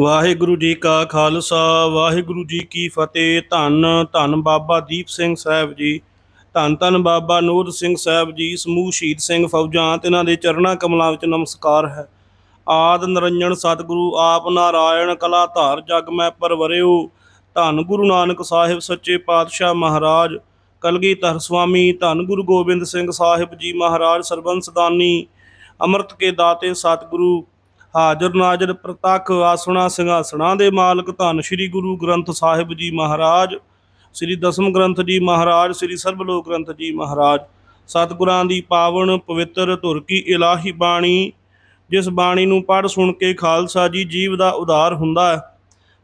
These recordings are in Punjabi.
ਵਾਹਿਗੁਰੂ ਜੀ ਕਾ ਖਾਲਸਾ, ਵਾਹਿਗੁਰੂ ਜੀ ਕੀ ਫਤਿਹ। ਧੰਨ ਧੰਨ ਬਾਬਾ ਦੀਪ ਸਿੰਘ ਸਾਹਿਬ ਜੀ, ਧੰਨ ਧੰਨ ਬਾਬਾ ਨੂਰ ਸਿੰਘ ਸਾਹਿਬ ਜੀ, ਸਮੂਹ ਸ਼ਹੀਦ ਸਿੰਘ ਫੌਜਾਂ, ਤੇ ਇਹਨਾਂ ਦੇ ਚਰਨਾਂ ਕਮਲਾਂ ਵਿੱਚ ਨਮਸਕਾਰ ਹੈ। ਆਦ ਨਿਰੰਜਨ ਸਤਿਗੁਰੂ, ਆਪ ਨਾਰਾਇਣ ਕਲਾ ਧਾਰ ਜਗ ਮੈਂ ਪਰਵਰਿਓ ਧੰਨ ਗੁਰੂ ਨਾਨਕ ਸਾਹਿਬ ਸੱਚੇ ਪਾਤਸ਼ਾਹ ਮਹਾਰਾਜ, ਕਲਗੀਧਰ ਸੁਆਮੀ, ਧੰਨ ਗੁਰੂ ਗੋਬਿੰਦ ਸਿੰਘ ਸਾਹਿਬ ਜੀ ਮਹਾਰਾਜ ਸਰਬੰਸਦਾਨੀ, ਅੰਮ੍ਰਿਤ ਕੇ ਦਾਤੇ ਸਤਿਗੁਰੂ ਹਾਜ਼ਰ ਨਾਜ਼ਰ ਪ੍ਰਤੱਖ ਆਸਣਾ ਸਿੰਘਾਸਣਾ ਦੇ ਮਾਲਕ ਧੰਨ ਸ੍ਰੀ ਗੁਰੂ ਗ੍ਰੰਥ ਸਾਹਿਬ ਜੀ ਮਹਾਰਾਜ, ਸ੍ਰੀ ਦਸਮ ਗ੍ਰੰਥ ਜੀ ਮਹਾਰਾਜ, ਸ੍ਰੀ ਸਰਬਲੋਕ ਗ੍ਰੰਥ ਜੀ ਮਹਾਰਾਜ। ਸਤਿਗੁਰਾਂ ਦੀ ਪਾਵਨ ਪਵਿੱਤਰ ਧੁਰ ਕੀ ਇਲਾਹੀ ਬਾਣੀ, ਜਿਸ ਬਾਣੀ ਨੂੰ ਪੜ੍ਹ ਸੁਣ ਕੇ ਖਾਲਸਾ ਜੀ ਜੀਵ ਦਾ ਉਦਾਰ ਹੁੰਦਾ ਹੈ,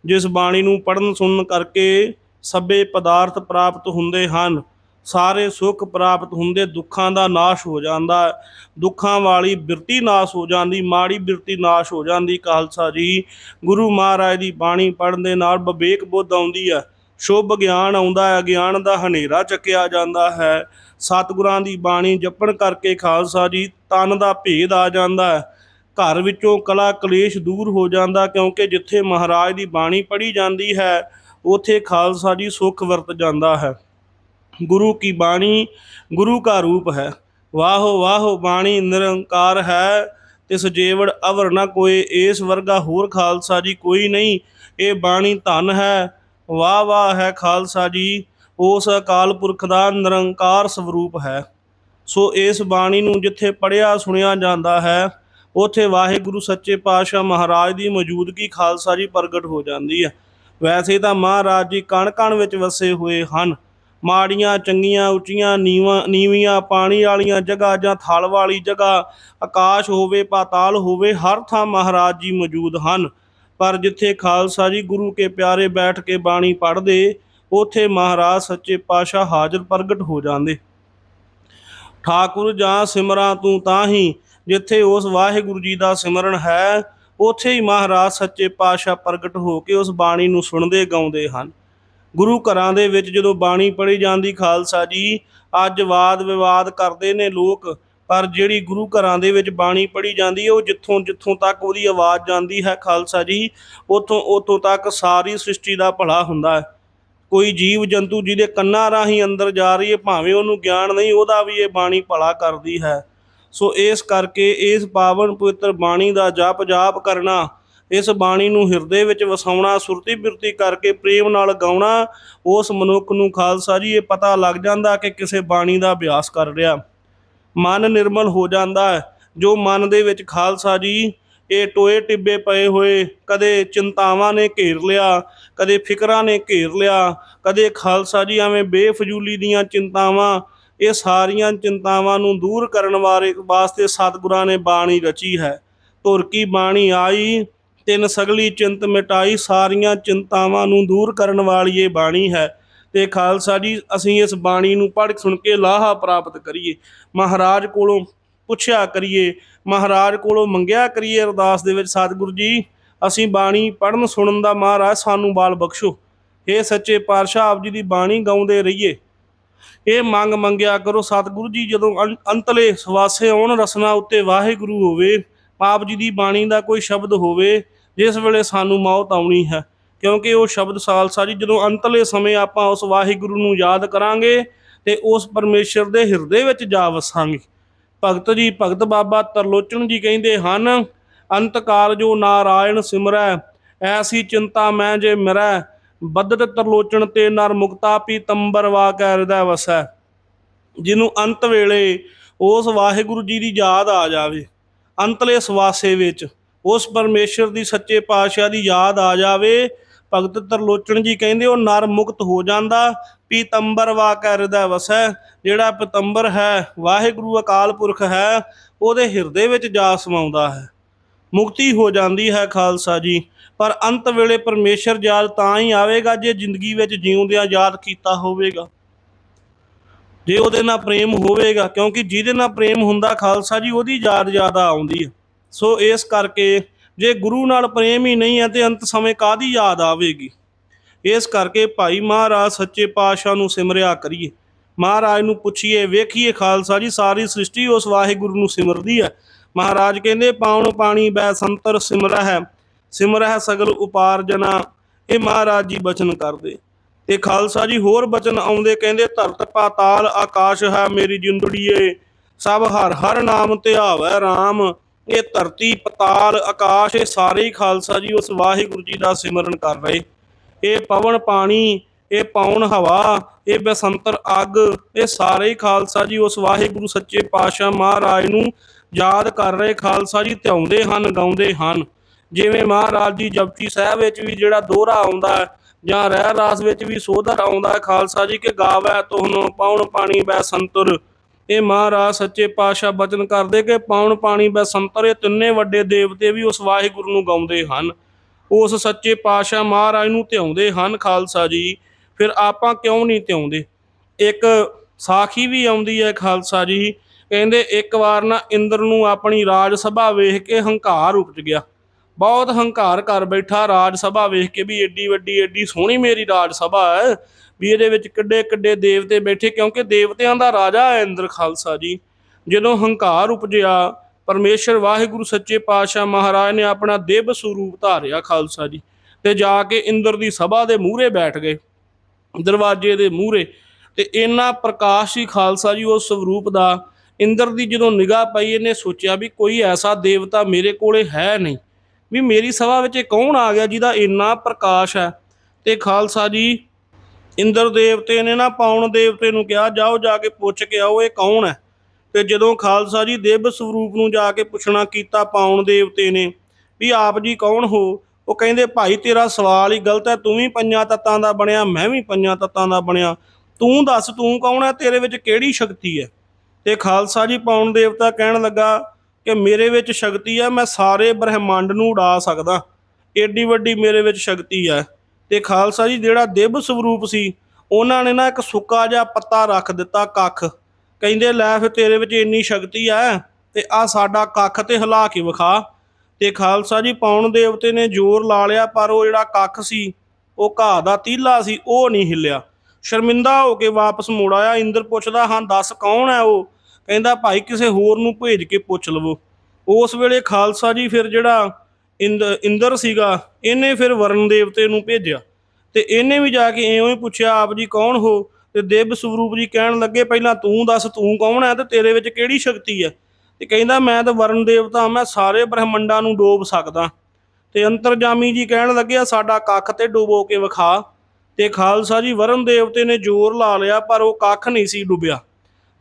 ਜਿਸ ਬਾਣੀ ਨੂੰ ਪੜਨ ਸੁਣਨ ਕਰਕੇ ਸਭੇ ਪਦਾਰਥ ਪ੍ਰਾਪਤ ਹੁੰਦੇ ਹਨ। ਸਾਰੇ ਸੁੱਖ ਪ੍ਰਾਪਤ ਹੁੰਦੇ, ਦੁੱਖਾਂ ਦਾ ਨਾਸ਼ ਹੋ ਜਾਂਦਾ। ਦੁੱਖਾਂ ਵਾਲੀ ਬਿਰਤੀ ਨਾਸ਼ ਹੋ ਜਾਂਦੀ, ਮਾੜੀ ਬਿਰਤੀ ਨਾਸ਼ ਹੋ ਜਾਂਦੀ, ਖਾਲਸਾ ਜੀ। ਗੁਰੂ ਮਹਾਰਾਜ ਦੀ ਬਾਣੀ ਪੜਨ ਦੇ ਨਾਲ ਵਿਵੇਕ ਬੁੱਧ ਆਉਂਦੀ ਹੈ ਸ਼ੁਭ ਗਿਆਨ ਆਉਂਦਾ ਹੈ, ਗਿਆਨ ਦਾ ਹਨੇਰਾ ਚੱਕਿਆ ਜਾਂਦਾ ਹੈ। ਸਤਿਗੁਰਾਂ ਦੀ ਬਾਣੀ ਜਪਣ ਕਰਕੇ ਖਾਲਸਾ ਜੀ, ਤਨ ਦਾ ਭੇਦ ਆ ਜਾਂਦਾ ਹੈ। ਘਰ ਵਿੱਚੋਂ ਕਲਾ ਕਲੇਸ਼ ਦੂਰ ਹੋ ਜਾਂਦਾ, ਕਿਉਂਕਿ ਜਿੱਥੇ ਮਹਾਰਾਜ ਦੀ ਬਾਣੀ ਪੜ੍ਹੀ ਜਾਂਦੀ ਹੈ, ਉਥੇ ਖਾਲਸਾ ਜੀ ਸੁੱਖ ਵਰਤ ਜਾਂਦਾ ਹੈ। ਗੁਰੂ ਕੀ ਬਾਣੀ, ਗੁਰੂ ਕਾ ਰੂਪ ਹੈ। ਵਾਹੋ ਵਾਹੋ ਬਾਣੀ, ਨਿਰੰਕਾਰ ਹੈ। ਤਿਸ ਜੀਵੜ ਅਵਰ ਨਾ ਕੋਏ ਇਸ ਵਰਗਾ ਹੋਰ ਖਾਲਸਾ ਜੀ ਕੋਈ ਨਹੀਂ। ਇਹ ਬਾਣੀ ਧਨ ਹੈ। ਵਾਹ ਵਾਹ ਹੈ ਖਾਲਸਾ ਜੀ। ਉਸ ਅਕਾਲ ਪੁਰਖ ਦਾ ਨਿਰੰਕਾਰ ਸਰੂਪ ਹੈ। ਸੋ ਇਸ ਬਾਣੀ ਨੂੰ ਜਿੱਥੇ ਪੜਿਆ ਸੁਣਿਆ ਜਾਂਦਾ ਹੈ, ਉਥੇ ਵਾਹਿਗੁਰੂ ਸੱਚੇ ਪਾਤਸ਼ਾਹ ਮਹਾਰਾਜ ਦੀ ਮੌਜੂਦਗੀ ਖਾਲਸਾ ਜੀ ਪ੍ਰਗਟ ਹੋ ਜਾਂਦੀ ਹੈ। ਵੈਸੇ ਤਾਂ ਮਹਾਰਾਜ ਜੀ ਕਣ ਕਣ ਵਿੱਚ ਵਸੇ ਹੋਏ ਹਨ। ਮਾੜੀਆਂ, ਚੰਗੀਆਂ, ਉੱਚੀਆਂ, ਨੀਵਾਂ, ਨੀਵੀਆਂ, ਪਾਣੀ ਵਾਲੀਆਂ ਜਗ੍ਹਾ ਜਾਂ ਥਲ ਵਾਲੀ ਜਗ੍ਹਾ, ਆਕਾਸ਼ ਹੋਵੇ, ਪਾਤਾਲ ਹੋਵੇ, ਹਰ ਥਾਂ ਮਹਾਰਾਜ ਜੀ ਮੌਜੂਦ ਹਨ। ਪਰ ਜਿੱਥੇ ਖਾਲਸਾ ਜੀ ਗੁਰੂ ਕੇ ਪਿਆਰੇ ਬੈਠ ਕੇ ਬਾਣੀ ਪੜ੍ਹਦੇ, ਉਥੇ ਮਹਾਰਾਜ ਸੱਚੇ ਪਾਤਸ਼ਾਹ ਹਾਜ਼ਰ ਪ੍ਰਗਟ ਹੋ ਜਾਂਦੇ। ਠਾਕੁਰ ਜਾਂ ਸਿਮਰਾਂ ਤੂੰ ਤਾਂ ਹੀ ਜਿੱਥੇ ਉਸ ਵਾਹਿਗੁਰੂ ਜੀ ਦਾ ਸਿਮਰਨ ਹੈ, ਉਥੇ ਹੀ ਮਹਾਰਾਜ ਸੱਚੇ ਪਾਤਸ਼ਾਹ ਪ੍ਰਗਟ ਹੋ ਕੇ ਉਸ ਬਾਣੀ ਨੂੰ ਸੁਣਦੇ, ਗਾਉਂਦੇ ਹਨ। ਗੁਰੂ ਘਰਾਂ ਦੇ ਵਿੱਚ ਜਦੋਂ ਬਾਣੀ ਪੜ੍ਹੀ ਜਾਂਦੀ ਖਾਲਸਾ ਜੀ, ਅੱਜ ਵਾਦ ਵਿਵਾਦ ਕਰਦੇ ਨੇ ਲੋਕ, ਪਰ ਜਿਹੜੀ ਗੁਰੂ ਘਰਾਂ ਦੇ ਵਿੱਚ ਬਾਣੀ ਪੜ੍ਹੀ ਜਾਂਦੀ ਹੈ, ਉਹ ਜਿੱਥੋਂ ਜਿੱਥੋਂ ਤੱਕ ਉਹਦੀ ਆਵਾਜ਼ ਜਾਂਦੀ ਹੈ ਖਾਲਸਾ ਜੀ, ਉਥੋਂ ਉਥੋਂ ਤੱਕ ਸਾਰੀ ਸ੍ਰਿਸ਼ਟੀ ਦਾ ਭਲਾ ਹੁੰਦਾ ਹੈ। ਕੋਈ ਜੀਵ ਜੰਤੂ ਜਿਹਦੇ ਕੰਨਾਂ ਰਾਹੀਂ ਅੰਦਰ ਜਾ ਰਹੀ ਹੈ, ਭਾਵੇਂ ਉਹਨੂੰ ਗਿਆਨ ਨਹੀਂ, ਉਹਦਾ ਵੀ ਇਹ ਬਾਣੀ ਭਲਾ ਕਰਦੀ ਹੈ। ਸੋ ਇਸ ਕਰਕੇ ਇਸ ਪਾਵਨ ਪਵਿੱਤਰ ਬਾਣੀ ਦਾ ਜਪ ਜਾਪ ਕਰਨਾ ਇਸ ਬਾਣੀ ਨੂੰ ਹਿਰਦੇ ਵਿੱਚ ਵਸਾਉਣਾ, ਸੁਰਤੀ ਬਿਰਤੀ ਕਰਕੇ ਪ੍ਰੇਮ ਨਾਲ ਗਾਉਣਾ, ਉਸ ਮਨੁੱਖ ਨੂੰ ਖਾਲਸਾ ਜੀ, ਇਹ ਪਤਾ ਲੱਗ ਜਾਂਦਾ ਕਿ ਕਿਸੇ ਬਾਣੀ ਦਾ ਅਭਿਆਸ ਕਰ ਰਿਹਾ। ਮਨ ਨਿਰਮਲ ਹੋ ਜਾਂਦਾ ਹੈ। ਜੋ ਮਨ ਦੇ ਵਿੱਚ ਖਾਲਸਾ ਜੀ, ਇਹ ਟੋਏ ਟਿੱਬੇ ਪਏ ਹੋਏ, ਕਦੇ ਚਿੰਤਾਵਾਂ ਨੇ ਘੇਰ ਲਿਆ, ਕਦੇ ਫਿਕਰਾਂ ਨੇ ਘੇਰ ਲਿਆ, ਕਦੇ ਖਾਲਸਾ ਜੀ ਐਵੇਂ ਬੇਫਜ਼ੂਲੀ ਦੀਆਂ ਚਿੰਤਾਵਾਂ, ਇਹ ਸਾਰੀਆਂ ਚਿੰਤਾਵਾਂ ਨੂੰ ਦੂਰ ਕਰਨ ਵਾਲੇ ਵਾਸਤੇ ਸਤਿਗੁਰਾਂ ਨੇ ਬਾਣੀ ਰਚੀ ਹੈ। ਧੁਰਕੀ ਬਾਣੀ ਆਈ ਤਿੰਨ ਸਗਲੀ ਚਿੰਤ ਮਿਟਾਈ ਸਾਰੀਆਂ ਚਿੰਤਾਵਾਂ ਨੂੰ ਦੂਰ ਕਰਨ ਵਾਲੀ ਇਹ ਬਾਣੀ ਹੈ। ਤੇ ਖਾਲਸਾ ਜੀ, ਅਸੀਂ ਇਸ ਬਾਣੀ ਨੂੰ ਪੜ੍ਹ ਸੁਣ ਕੇ ਲਾਹਾ ਪ੍ਰਾਪਤ ਕਰੀਏ। ਮਹਾਰਾਜ ਕੋਲੋਂ ਪੁੱਛਿਆ ਕਰੀਏ, ਮਹਾਰਾਜ ਕੋਲੋਂ ਮੰਗਿਆ ਕਰੀਏ ਅਰਦਾਸ ਦੇ ਵਿੱਚ, ਸਤਿਗੁਰੂ ਜੀ, ਅਸੀਂ ਬਾਣੀ ਪੜਨ ਸੁਣਨ ਦਾ ਮਹਾਰਾਜ ਸਾਨੂੰ ਬਾਲ ਬਖਸ਼ੋ। ਇਹ ਸੱਚੇ ਪਾਤਸ਼ਾਹ, ਆਪ ਜੀ ਦੀ ਬਾਣੀ ਗਾਉਂਦੇ ਰਹੀਏ। ਇਹ ਮੰਗ ਮੰਗਿਆ ਕਰੋ, ਸਤਿਗੁਰੂ ਜੀ, ਜਦੋਂ ਅੰ- ਅੰਤਲੇ ਸਵਾਸੇ ਆਉਣ ਰਸਨਾ ਉੱਤੇ ਵਾਹਿਗੁਰੂ ਹੋਵੇ, ਆਪ ਜੀ ਦੀ ਬਾਣੀ ਦਾ ਕੋਈ ਸ਼ਬਦ ਹੋਵੇ ਜਿਸ ਵੇਲੇ ਸਾਨੂੰ ਮੌਤ ਆਉਣੀ ਹੈ, ਕਿਉਂਕਿ ਉਹ ਸ਼ਬਦ ਸਾਲਸਾ ਜੀ, ਜਦੋਂ ਅੰਤਲੇ ਸਮੇਂ ਆਪਾਂ ਉਸ ਵਾਹਿਗੁਰੂ ਨੂੰ ਯਾਦ ਕਰਾਂਗੇ ਤੇ ਉਸ ਪਰਮੇਸ਼ਰ ਦੇ ਹਿਰਦੇ ਵਿੱਚ ਜਾ ਵਸਾਂਗੇ। ਭਗਤ ਜੀ, ਭਗਤ ਬਾਬਾ ਤਰਲੋਚਨ ਜੀ ਕਹਿੰਦੇ ਹਨ, ਅੰਤਕਾਲ ਜੋ ਨਾਰਾਇਣ ਸਿਮਰੈ, ਐਸੀ ਚਿੰਤਾ ਮੈਂ ਜੇ ਮਿਰੈ ਬੱਦਤ ਤਰਲੋਚਨ ਤੇ ਨਰ ਮੁਕਤਾ ਪੀਤੰਬਰ ਵਾ ਕੈ ਹਿਰਦੈ ਵਸੈ। ਜਿਹਨੂੰ ਅੰਤ ਵੇਲੇ ਉਸ ਵਾਹਿਗੁਰੂ ਜੀ ਦੀ ਯਾਦ ਆ ਜਾਵੇ, ਅੰਤਲੇ ਸਵਾਸੇ ਵਿੱਚ ਉਸ ਪਰਮੇਸ਼ਰ ਦੀ ਸੱਚੇ ਪਾਤਸ਼ਾਹ ਦੀ ਯਾਦ ਆ ਜਾਵੇ। ਭਗਤ ਤਰਲੋਚਨ ਜੀ ਕਹਿੰਦੇ, ਉਹ ਨਰ ਮੁਕਤ ਹੋ ਜਾਂਦਾ। ਪੀਤੰਬਰ ਵਾ ਕੈ ਹਿਰਦੈ ਵਸੈ। ਜਿਹੜਾ ਪੀਤੰਬਰ ਹੈ, ਵਾਹਿਗੁਰੂ ਅਕਾਲ ਪੁਰਖ ਹੈ, ਉਹਦੇ ਹਿਰਦੇ ਵਿੱਚ ਜਾ ਸਮਾਉਂਦਾ ਹੈ। ਮੁਕਤੀ ਹੋ ਜਾਂਦੀ ਹੈ ਖਾਲਸਾ ਜੀ। ਪਰ ਅੰਤ ਵੇਲੇ ਪਰਮੇਸ਼ਰ ਯਾਦ ਤਾਂ ਹੀ ਆਵੇਗਾ, ਜੇ ਜ਼ਿੰਦਗੀ ਵਿੱਚ ਜਿਉਂਦਿਆਂ ਯਾਦ ਕੀਤਾ ਹੋਵੇਗਾ। ਜੇ ਉਹਦੇ ਨਾਲ ਪ੍ਰੇਮ ਹੋਵੇਗਾ, ਕਿਉਂਕਿ ਜਿਹਦੇ ਨਾਲ ਪ੍ਰੇਮ ਹੁੰਦਾ ਖਾਲਸਾ ਜੀ, ਉਹਦੀ ਯਾਦ ਜ਼ਿਆਦਾ ਆਉਂਦੀ ਹੈ। ਸੋ ਇਸ ਕਰਕੇ ਜੇ ਗੁਰੂ ਨਾਲ ਪ੍ਰੇਮ ਹੀ ਨਹੀਂ ਹੈ ਤੇ ਅੰਤ ਸਮੇਂ ਕਾਦੀ ਯਾਦ ਆਵੇਗੀ? ਇਸ ਕਰਕੇ ਭਾਈ ਮਹਾਰਾਜ ਸੱਚੇ ਪਾਤਸ਼ਾਹ ਨੂੰ ਸਿਮਰਿਆ ਕਰੀਏ। ਮਹਾਰਾਜ ਨੂੰ ਪੁੱਛੀਏ, ਵੇਖੀਏ ਖਾਲਸਾ ਜੀ, ਸਾਰੀ ਸ੍ਰਿਸ਼ਟੀ ਉਸ ਵਾਹਿਗੁਰੂ ਨੂੰ ਸਿਮਰਦੀ ਹੈ। ਮਹਾਰਾਜ ਕਹਿੰਦੇ, ਪਾਉਣ ਪਾਣੀ ਬੈ ਸੰਤਰ ਸਿਮਰੈ ਹੈ ਸਿਮਰਹਿ ਸਗਲ ਉਪਾਰਜਨਾ ਇਹ ਮਹਾਰਾਜ ਜੀ ਬਚਨ ਕਰਦੇ। ਤੇ ਖਾਲਸਾ ਜੀ ਹੋਰ ਬਚਨ ਆਉਂਦੇ ਕਹਿੰਦੇ, ਧਰਤ ਪਾਤਾਲ ਆਕਾਸ਼ ਹੈ ਮੇਰੀ ਜਿੰਦੜੀਏ, ਸਭ ਹਰ ਹਰ ਨਾਮ ਧਿਆਵੈ RAM ਇਹ ਧਰਤੀ, ਪਤਾਲ, ਆਕਾਸ਼, ਇਹ ਸਾਰੇ ਹੀ ਖਾਲਸਾ ਜੀ ਉਸ ਵਾਹਿਗੁਰੂ ਜੀ ਦਾ ਸਿਮਰਨ ਕਰ ਰਹੇ। ਇਹ ਪਵਨ, ਪਾਣੀ, ਇਹ ਪੌਣ ਹਵਾ, ਇਹ ਬਸੰਤਰ, ਅੱਗ, ਇਹ ਸਾਰੇ ਹੀ ਖਾਲਸਾ ਜੀ ਉਸ ਵਾਹਿਗੁਰੂ ਸੱਚੇ ਪਾਤਸ਼ਾਹ ਮਹਾਰਾਜ ਨੂੰ ਯਾਦ ਕਰ ਰਹੇ, ਖਾਲਸਾ ਜੀ ਧਿਆਉਂਦੇ ਹਨ, ਗਾਉਂਦੇ ਹਨ। ਜਿਵੇਂ ਮਹਾਰਾਜ ਜੀ ਜਪਜੀ ਸਾਹਿਬ ਵਿੱਚ ਵੀ ਜਿਹੜਾ ਦੋਹਰਾ ਆਉਂਦਾ ਹੈ ਜਾਂ ਰਹਿ ਰਾਸ ਵਿੱਚ ਵੀ ਸੋਧਰ ਆਉਂਦਾ ਹੈ, ਖਾਲਸਾ ਜੀ ਕੇ ਗਾਵੈ ਤੁਹਾਨੂੰ ਪਾਉਣ ਪਾਣੀ, ਬੈ ਸੰਤੁਰ। ਇਹ ਮਹਾਰਾਜ ਸੱਚੇ ਪਾਤਸ਼ਾਹ ਬਚਨ ਕਰਦੇ ਕਿ ਪਾਉਣ ਪਾਣੀ ਬੈ ਸੰਤਰ ਤਿੰਨੇ ਵੱਡੇ ਦੇਵਤੇ ਵੀ ਉਸ ਵਾਹਿਗੁਰੂ ਨੂੰ ਗਾਉਂਦੇ ਹਨ। ਉਸ ਸੱਚੇ ਪਾਤਸ਼ਾਹ ਮਹਾਰਾਜ ਨੂੰ ਧਿਆਉਂਦੇ ਹਨ ਖਾਲਸਾ ਜੀ। ਫਿਰ ਆਪਾਂ ਕਿਉਂ ਨਹੀਂ ਧਿਆਉਂਦੇ? ਇੱਕ ਸਾਖੀ ਵੀ ਆਉਂਦੀ ਹੈ ਖਾਲਸਾ ਜੀ, ਕਹਿੰਦੇ ਇੱਕ ਵਾਰ ਨਾ ਇੰਦਰ ਨੂੰ ਆਪਣੀ ਰਾਜ ਸਭਾ ਵੇਖ ਕੇ ਹੰਕਾਰ ਉਪਜ ਗਿਆ। ਬਹੁਤ ਹੰਕਾਰ ਕਰ ਬੈਠਾ ਰਾਜ ਸਭਾ ਵੇਖ ਕੇ ਵੀ ਏਡੀ ਵੱਡੀ, ਏਡੀ ਸੋਹਣੀ ਮੇਰੀ ਰਾਜ ਸਭਾ ਹੈ। ਵੀ ਇਹਦੇ ਵਿੱਚ ਕਿੱਡੇ ਕਿੱਡੇ ਦੇਵਤੇ ਬੈਠੇ, ਕਿਉਂਕਿ ਦੇਵਤਿਆਂ ਦਾ ਰਾਜਾ ਹੈ ਇੰਦਰ ਖਾਲਸਾ ਜੀ। ਜਦੋਂ ਹੰਕਾਰ ਉਪਜਿਆ, ਪਰਮੇਸ਼ਰ ਵਾਹਿਗੁਰੂ ਸੱਚੇ ਪਾਤਸ਼ਾਹ ਮਹਾਰਾਜ ਨੇ ਆਪਣਾ ਦੇਵ ਸਰੂਪ ਧਾਰਿਆ ਖਾਲਸਾ ਜੀ ਤੇ ਜਾ ਕੇ ਇੰਦਰ ਦੀ ਸਭਾ ਦੇ ਮੂਹਰੇ ਬੈਠ ਗਏ, ਦਰਵਾਜ਼ੇ ਦੇ ਮੂਹਰੇ ਤੇ ਇੰਨਾ ਪ੍ਰਕਾਸ਼ ਹੀ ਖਾਲਸਾ ਜੀ ਉਸ ਸਰੂਪ ਦਾ। ਇੰਦਰ ਦੀ ਜਦੋਂ ਨਿਗਾਹ ਪਈ, ਇਹਨੇ ਸੋਚਿਆ ਵੀ ਕੋਈ ਐਸਾ ਦੇਵਤਾ ਮੇਰੇ ਕੋਲੇ ਹੈ ਨਹੀਂ। ਵੀ ਮੇਰੀ ਸਭਾ ਵਿੱਚ ਇਹ ਕੌਣ ਆ ਗਿਆ ਜਿਹਦਾ ਇੰਨਾ ਪ੍ਰਕਾਸ਼ ਹੈ? ਤੇ ਖਾਲਸਾ ਜੀ ਇੰਦਰ ਦੇਵਤੇ ਨੇ ਨਾ ਪਾਉਣ ਦੇਵਤੇ ਨੂੰ ਕਿਹਾ, ਜਾਓ ਜਾ ਕੇ ਪੁੱਛ ਕੇ ਆਓ ਇਹ ਕੌਣ ਹੈ? ਤੇ ਜਦੋਂ ਖਾਲਸਾ ਜੀ ਦੇਵ ਸਰੂਪ ਨੂੰ ਜਾ ਕੇ ਪੁੱਛਣਾ ਕੀਤਾ ਪਾਉਣ ਦੇਵਤੇ ਨੇ ਵੀ ਆਪ ਜੀ ਕੌਣ ਹੋ, ਉਹ ਕਹਿੰਦੇ, ਭਾਈ ਤੇਰਾ ਸਵਾਲ ਹੀ ਗਲਤ ਹੈ, ਤੂੰ ਵੀ ਪੰਜਾਂ ਤੱਤਾਂ ਦਾ ਬਣਿਆ, ਮੈਂ ਵੀ ਪੰਜਾਂ ਤੱਤਾਂ ਦਾ ਬਣਿਆ। ਤੂੰ ਦੱਸ, ਤੂੰ ਕੌਣ ਹੈ? ਤੇਰੇ ਵਿੱਚ ਕਿਹੜੀ ਸ਼ਕਤੀ ਹੈ? ਤੇ ਖਾਲਸਾ ਜੀ ਪਾਉਣ ਦੇਵਤਾ ਕਹਿਣ ਲੱਗਾ ਕਿ, ਮੇਰੇ ਵਿੱਚ ਸ਼ਕਤੀ ਹੈ, ਮੈਂ ਸਾਰੇ ਬ੍ਰਹਿਮੰਡ ਨੂੰ ਉਡਾ ਸਕਦਾ। ਏਡੀ ਵੱਡੀ ਮੇਰੇ ਵਿੱਚ ਸ਼ਕਤੀ ਹੈ। ਤੇ ਖਾਲਸਾ ਜੀ, ਜਿਹੜਾ ਦਿਵ ਸਰੂਪ ਸੀ, ਉਹਨਾਂ ਨੇ ਨਾ ਇੱਕ ਸੁੱਕਾ ਜਿਹਾ ਪੱਤਾ ਰੱਖ ਦਿੱਤਾ ਕੱਖ। ਕਹਿੰਦੇ, ਲੈ ਫਿਰ ਤੇਰੇ ਵਿੱਚ ਇੰਨੀ ਸ਼ਕਤੀ ਹੈ ਤੇ ਆ ਸਾਡਾ ਕੱਖ ਤੇ ਹਿਲਾ ਕੇ ਵਿਖਾ। ਤੇ ਖਾਲਸਾ ਜੀ, ਪੌਣ ਦੇਵਤੇ ਨੇ ਜ਼ੋਰ ਲਾ ਲਿਆ, ਪਰ ਉਹ ਜਿਹੜਾ ਕੱਖ ਸੀ, ਉਹ ਘਾਹ ਦਾ ਤੀਲਾ ਸੀ, ਉਹ ਨਹੀਂ ਹਿੱਲਿਆ। ਸ਼ਰਮਿੰਦਾ ਹੋ ਕੇ ਵਾਪਸ ਮੁੜ ਆਇਆ, ਇੰਦਰ ਪੁੱਛਦਾ, ਹਾਂ, ਦੱਸ ਕੌਣ ਹੈ ਉਹ? ਕਹਿੰਦਾ, ਭਾਈ, ਕਿਸੇ ਹੋਰ ਨੂੰ ਭੇਜ ਕੇ ਪੁੱਛ ਲਵੋ। ਉਸ ਵੇਲੇ ਖਾਲਸਾ ਜੀ ਫਿਰ ਜਿਹੜਾ ਇੰਦ, ਇੰਦਰ ਸੀਗਾ, ਇਹਨੇ ਫਿਰ ਵਰਣ ਦੇਵਤੇ ਨੂੰ ਭੇਜਿਆ। ਤੇ ਇਹਨੇ ਵੀ ਜਾ ਕੇ ਇਉਂ ਹੀ ਪੁੱਛਿਆ, ਆਪ ਜੀ ਕੌਣ ਹੋ? ਤੇ ਦੇਵ ਸਰੂਪ ਜੀ ਕਹਿਣ ਲੱਗੇ, ਪਹਿਲਾਂ ਤੂੰ ਦੱਸ, ਤੂੰ ਕੌਣ ਹੈ ਤੇ ਤੇਰੇ ਵਿੱਚ ਕਿਹੜੀ ਸ਼ਕਤੀ ਹੈ? ਤੇ ਕਹਿੰਦਾ, ਮੈਂ ਤਾਂ ਵਰਣ ਦੇਵਤਾ, ਮੈਂ ਸਾਰੇ ਬ੍ਰਹਮੰਡਾਂ ਨੂੰ ਡੋਬ ਸਕਦਾ। ਤੇ ਅੰਤਰਜਾਮੀ ਜੀ ਕਹਿਣ ਲੱਗਿਆ ਸਾਡਾ ਕੱਖ ਤੇ ਡੁਬੋ ਕੇ ਵਿਖਾ। ਤੇ ਖਾਲਸਾ ਜੀ ਵਰਣ ਦੇਵਤੇ ਨੇ ਜ਼ੋਰ ਲਾ ਲਿਆ, ਪਰ ਉਹ ਕੱਖ ਨਹੀਂ ਸੀ ਡੁੱਬਿਆ।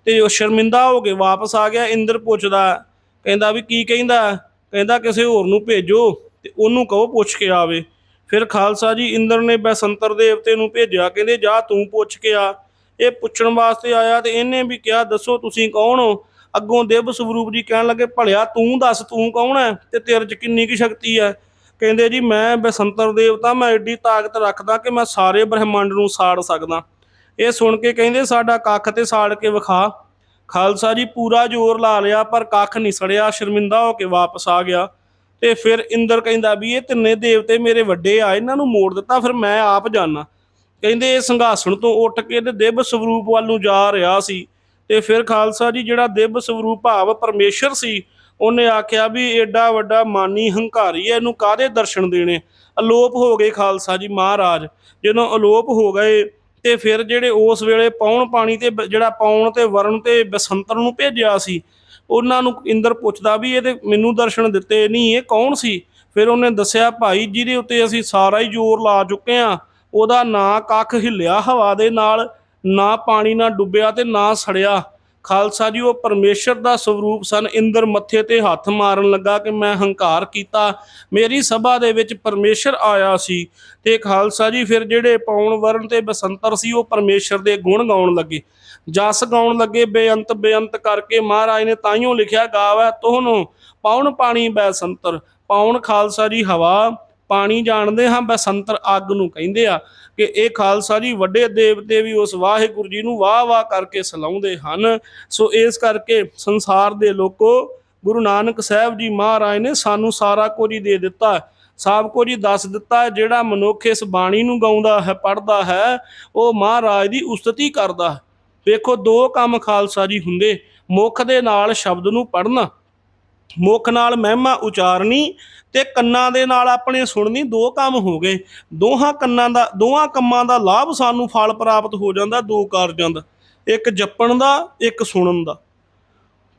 ਤੇ ਉਹ ਸ਼ਰਮਿੰਦਾ ਹੋ ਕੇ ਵਾਪਸ ਆ ਗਿਆ, ਇੰਦਰ ਪੁੱਛਦਾ, ਕਹਿੰਦਾ ਵੀ ਕੀ ਕਹਿੰਦਾ? ਕਹਿੰਦਾ ਕਿਸੇ ਹੋਰ ਨੂੰ ਭੇਜੋ ਤੇ ਉਹਨੂੰ ਕਹੋ ਪੁੱਛ ਕੇ ਆਵੇ। ਫਿਰ ਖਾਲਸਾ ਜੀ ਇੰਦਰ ਨੇ ਬੈਸੰਤਰ ਦੇਵਤੇ ਨੂੰ ਭੇਜਿਆ, ਕਹਿੰਦੇ, ਜਾ ਤੂੰ ਪੁੱਛ ਕੇ ਆ। ਇਹ ਪੁੱਛਣ ਵਾਸਤੇ ਆਇਆ ਤੇ ਇਹਨੇ ਵੀ ਕਿਹਾ, ਦੱਸੋ ਤੁਸੀਂ ਕੌਣ ਹੋ? ਅੱਗੋਂ ਦੇਵ ਸਵਰੂਪ ਜੀ ਕਹਿਣ ਲੱਗੇ, ਭਲਿਆ ਤੂੰ ਦੱਸ, ਤੂੰ ਕੌਣ ਹੈ ਤੇ ਤੇਰੇ 'ਚ ਕਿੰਨੀ ਕੀ ਸ਼ਕਤੀ ਹੈ? ਕਹਿੰਦੇ, ਜੀ ਮੈਂ ਬਸੰਤਰ ਦੇਵਤਾ, ਮੈਂ ਐਡੀ ਤਾਕਤ ਰੱਖਦਾ ਕਿ ਮੈਂ ਸਾਰੇ ਬ੍ਰਹਿਮੰਡ ਨੂੰ ਸਾੜ ਸਕਦਾ। ਇਹ ਸੁਣ ਕੇ ਕਹਿੰਦੇ, ਸਾਡਾ ਕੱਖ ਤੇ ਸਾੜ ਕੇ ਵਿਖਾ। ਖਾਲਸਾ ਜੀ ਪੂਰਾ ਜ਼ੋਰ ਲਾ ਲਿਆ, ਪਰ ਕੱਖ ਨਹੀਂ ਸੜਿਆ, ਸ਼ਰਮਿੰਦਾ ਹੋ ਕੇ ਵਾਪਸ ਆ ਗਿਆ। ਤੇ ਫਿਰ ਇੰਦਰ ਕਹਿੰਦਾ ਵੀ ਇਹ ਤਿੰਨੇ ਦੇਵਤੇ ਮੇਰੇ ਵੱਡੇ ਆ, ਇਹਨਾਂ ਨੂੰ ਮੋੜ ਦਿੱਤਾ, ਫਿਰ ਮੈਂ ਆਪ ਜਾਣਾ ਕਹਿੰਦੇ ਇਹ ਸੰਘਾਸਣ ਤੋਂ ਉੱਠ ਕੇ ਤੇ ਦਿਵ ਸਵਰੂਪ ਵੱਲ ਨੂੰ ਜਾ ਰਿਹਾ ਸੀ। ਤੇ ਫਿਰ ਖਾਲਸਾ ਜੀ ਜਿਹੜਾ ਦਿਵ ਸਵਰੂਪ ਭਾਵ ਪਰਮੇਸ਼ਰ ਸੀ, ਉਹਨੇ ਆਖਿਆ ਵੀ ਏਡਾ ਵੱਡਾ ਮਾਨੀ ਹੰਕਾਰੀ ਹੈ, ਇਹਨੂੰ ਕਾਦੇ ਦਰਸ਼ਨ ਦੇਣੇ? ਅਲੋਪ ਹੋ ਗਏ ਖਾਲਸਾ ਜੀ ਮਹਾਰਾਜ। ਜਦੋਂ ਅਲੋਪ ਹੋ ਗਏ ਤੇ ਫਿਰ ਜਿਹੜੇ ਉਸ ਵੇਲੇ ਪੌਣ ਪਾਣੀ ਤੇ ਜਿਹੜਾ ਪੌਣ ਤੇ ਵਰਣ ਤੇ ਬਸੰਤਰ ਨੂੰ ਭੇਜਿਆ ਸੀ, ਉਹਨਾਂ ਨੂੰ ਇੰਦਰ ਪੁੱਛਦਾ ਵੀ ਇਹ ਤੇ ਮੈਨੂੰ ਦਰਸ਼ਨ ਦਿੱਤੇ ਨਹੀਂ ਇਹ ਕੌਣ ਸੀ? ਫਿਰ ਉਹਨੇ ਦੱਸਿਆ, ਭਾਈ ਜਿਹਦੇ ਉੱਤੇ ਅਸੀਂ ਸਾਰਾ ਹੀ ਜ਼ੋਰ ਲਾ ਚੁੱਕੇ ਆ ਉਹਦਾ ਨਾ ਕੱਖ ਹਿੱਲਿਆ ਹਵਾ ਦੇ ਨਾਲ, ਨਾ ਪਾਣੀ ਨਾਲ ਡੁੱਬਿਆ ਤੇ ਨਾ ਸੜਿਆ। ਖਾਲਸਾ ਜੀ, ਉਹ ਪਰਮੇਸ਼ਰ ਦਾ ਸਰੂਪ ਸਨ। ਇੰਦਰ ਮੱਥੇ ਤੇ ਹੱਥ ਮਾਰਨ ਲੱਗਾ ਕਿ ਮੈਂ ਹੰਕਾਰ ਕੀਤਾ। ਮੇਰੀ ਸਭਾ ਦੇ ਵਿੱਚ ਪਰਮੇਸ਼ਰ ਆਇਆ ਸੀ ਤੇ ਖਾਲਸਾ ਜੀ ਫਿਰ ਜਿਹੜੇ ਪੌਣ ਵਰਨ ਤੇ ਬਸੰਤਰ ਸੀ, ਉਹ ਪਰਮੇਸ਼ਰ ਦੇ ਗੁਣ ਗਾਉਣ ਲੱਗੇ। ਜਸ ਗਾਉਣ ਲੱਗੇ, ਬੇਅੰਤ ਬੇਅੰਤ ਕਰਕੇ ਮਹਾਰਾਜ ਨੇ ਤਾਈਓ ਲਿਖਿਆ ਗਾਵੈ ਤੋਹਨੂੰ ਪਾਉਣ ਪਾਣੀ ਬੈਸੰਤਰ ਪਾਉਣ ਖਾਲਸਾ ਜੀ ਹਵਾ। ਪਾਣੀ ਜਾਣਦੇ ਹਾਂ ਬਸੰਤਰ ਅੱਗ ਨੂੰ ਕਹਿੰਦੇ ਆ ਕਿ ਇਹ ਖਾਲਸਾ ਜੀ ਵੱਡੇ ਦੇਵਤੇ ਵੀ ਉਸ ਵਾਹਿਗੁਰੂ ਜੀ ਨੂੰ ਵਾਹ ਵਾਹ ਕਰਕੇ ਸਲਾਉਂਦੇ ਹਨ। ਸੋ ਇਸ ਕਰਕੇ ਸੰਸਾਰ ਦੇ ਲੋਕੋ, ਗੁਰੂ ਨਾਨਕ ਸਾਹਿਬ ਜੀ ਮਹਾਰਾਜ ਨੇ ਸਾਨੂੰ ਸਾਰਾ ਕੁਝ ਹੀ ਦੇ ਦਿੱਤਾ। ਸਭ ਕੁਝ ਹੀ ਦੱਸ ਦਿੱਤਾ, ਜਿਹੜਾ ਮਨੁੱਖ ਇਸ ਬਾਣੀ ਨੂੰ ਗਾਉਂਦਾ ਹੈ, ਪੜ੍ਹਦਾ ਹੈ, ਉਹ ਮਹਾਰਾਜ ਦੀ ਉਸਤਤੀ ਕਰਦਾ ਹੈ। ਵੇਖੋ ਦੋ ਕੰਮ ਖਾਲਸਾ ਜੀ ਹੁੰਦੇ, ਮੁਖ ਦੇ ਨਾਲ ਸ਼ਬਦ ਨੂੰ ਪੜ੍ਹਨਾ ਮੁਖ ਨਾਲ ਮਹਿਮਾ ਉਚਾਰਨੀ ਤੇ ਕੰਨਾਂ ਦੇ ਨਾਲ ਆਪਣੇ ਸੁਣਨੀ ਦੋ ਕੰਮ ਹੋ ਗਏ। ਦੋਹਾਂ ਕੰਨਾਂ ਦਾ ਦੋਹਾਂ ਕੰਮਾਂ ਦਾ ਲਾਭ ਸਾਨੂੰ ਫਲ ਪ੍ਰਾਪਤ ਹੋ ਜਾਂਦਾ, ਦੋ ਕਾਰਜਾਂ ਦਾ। ਇੱਕ ਜਪਣ ਦਾ, ਇੱਕ ਸੁਣਨ ਦਾ।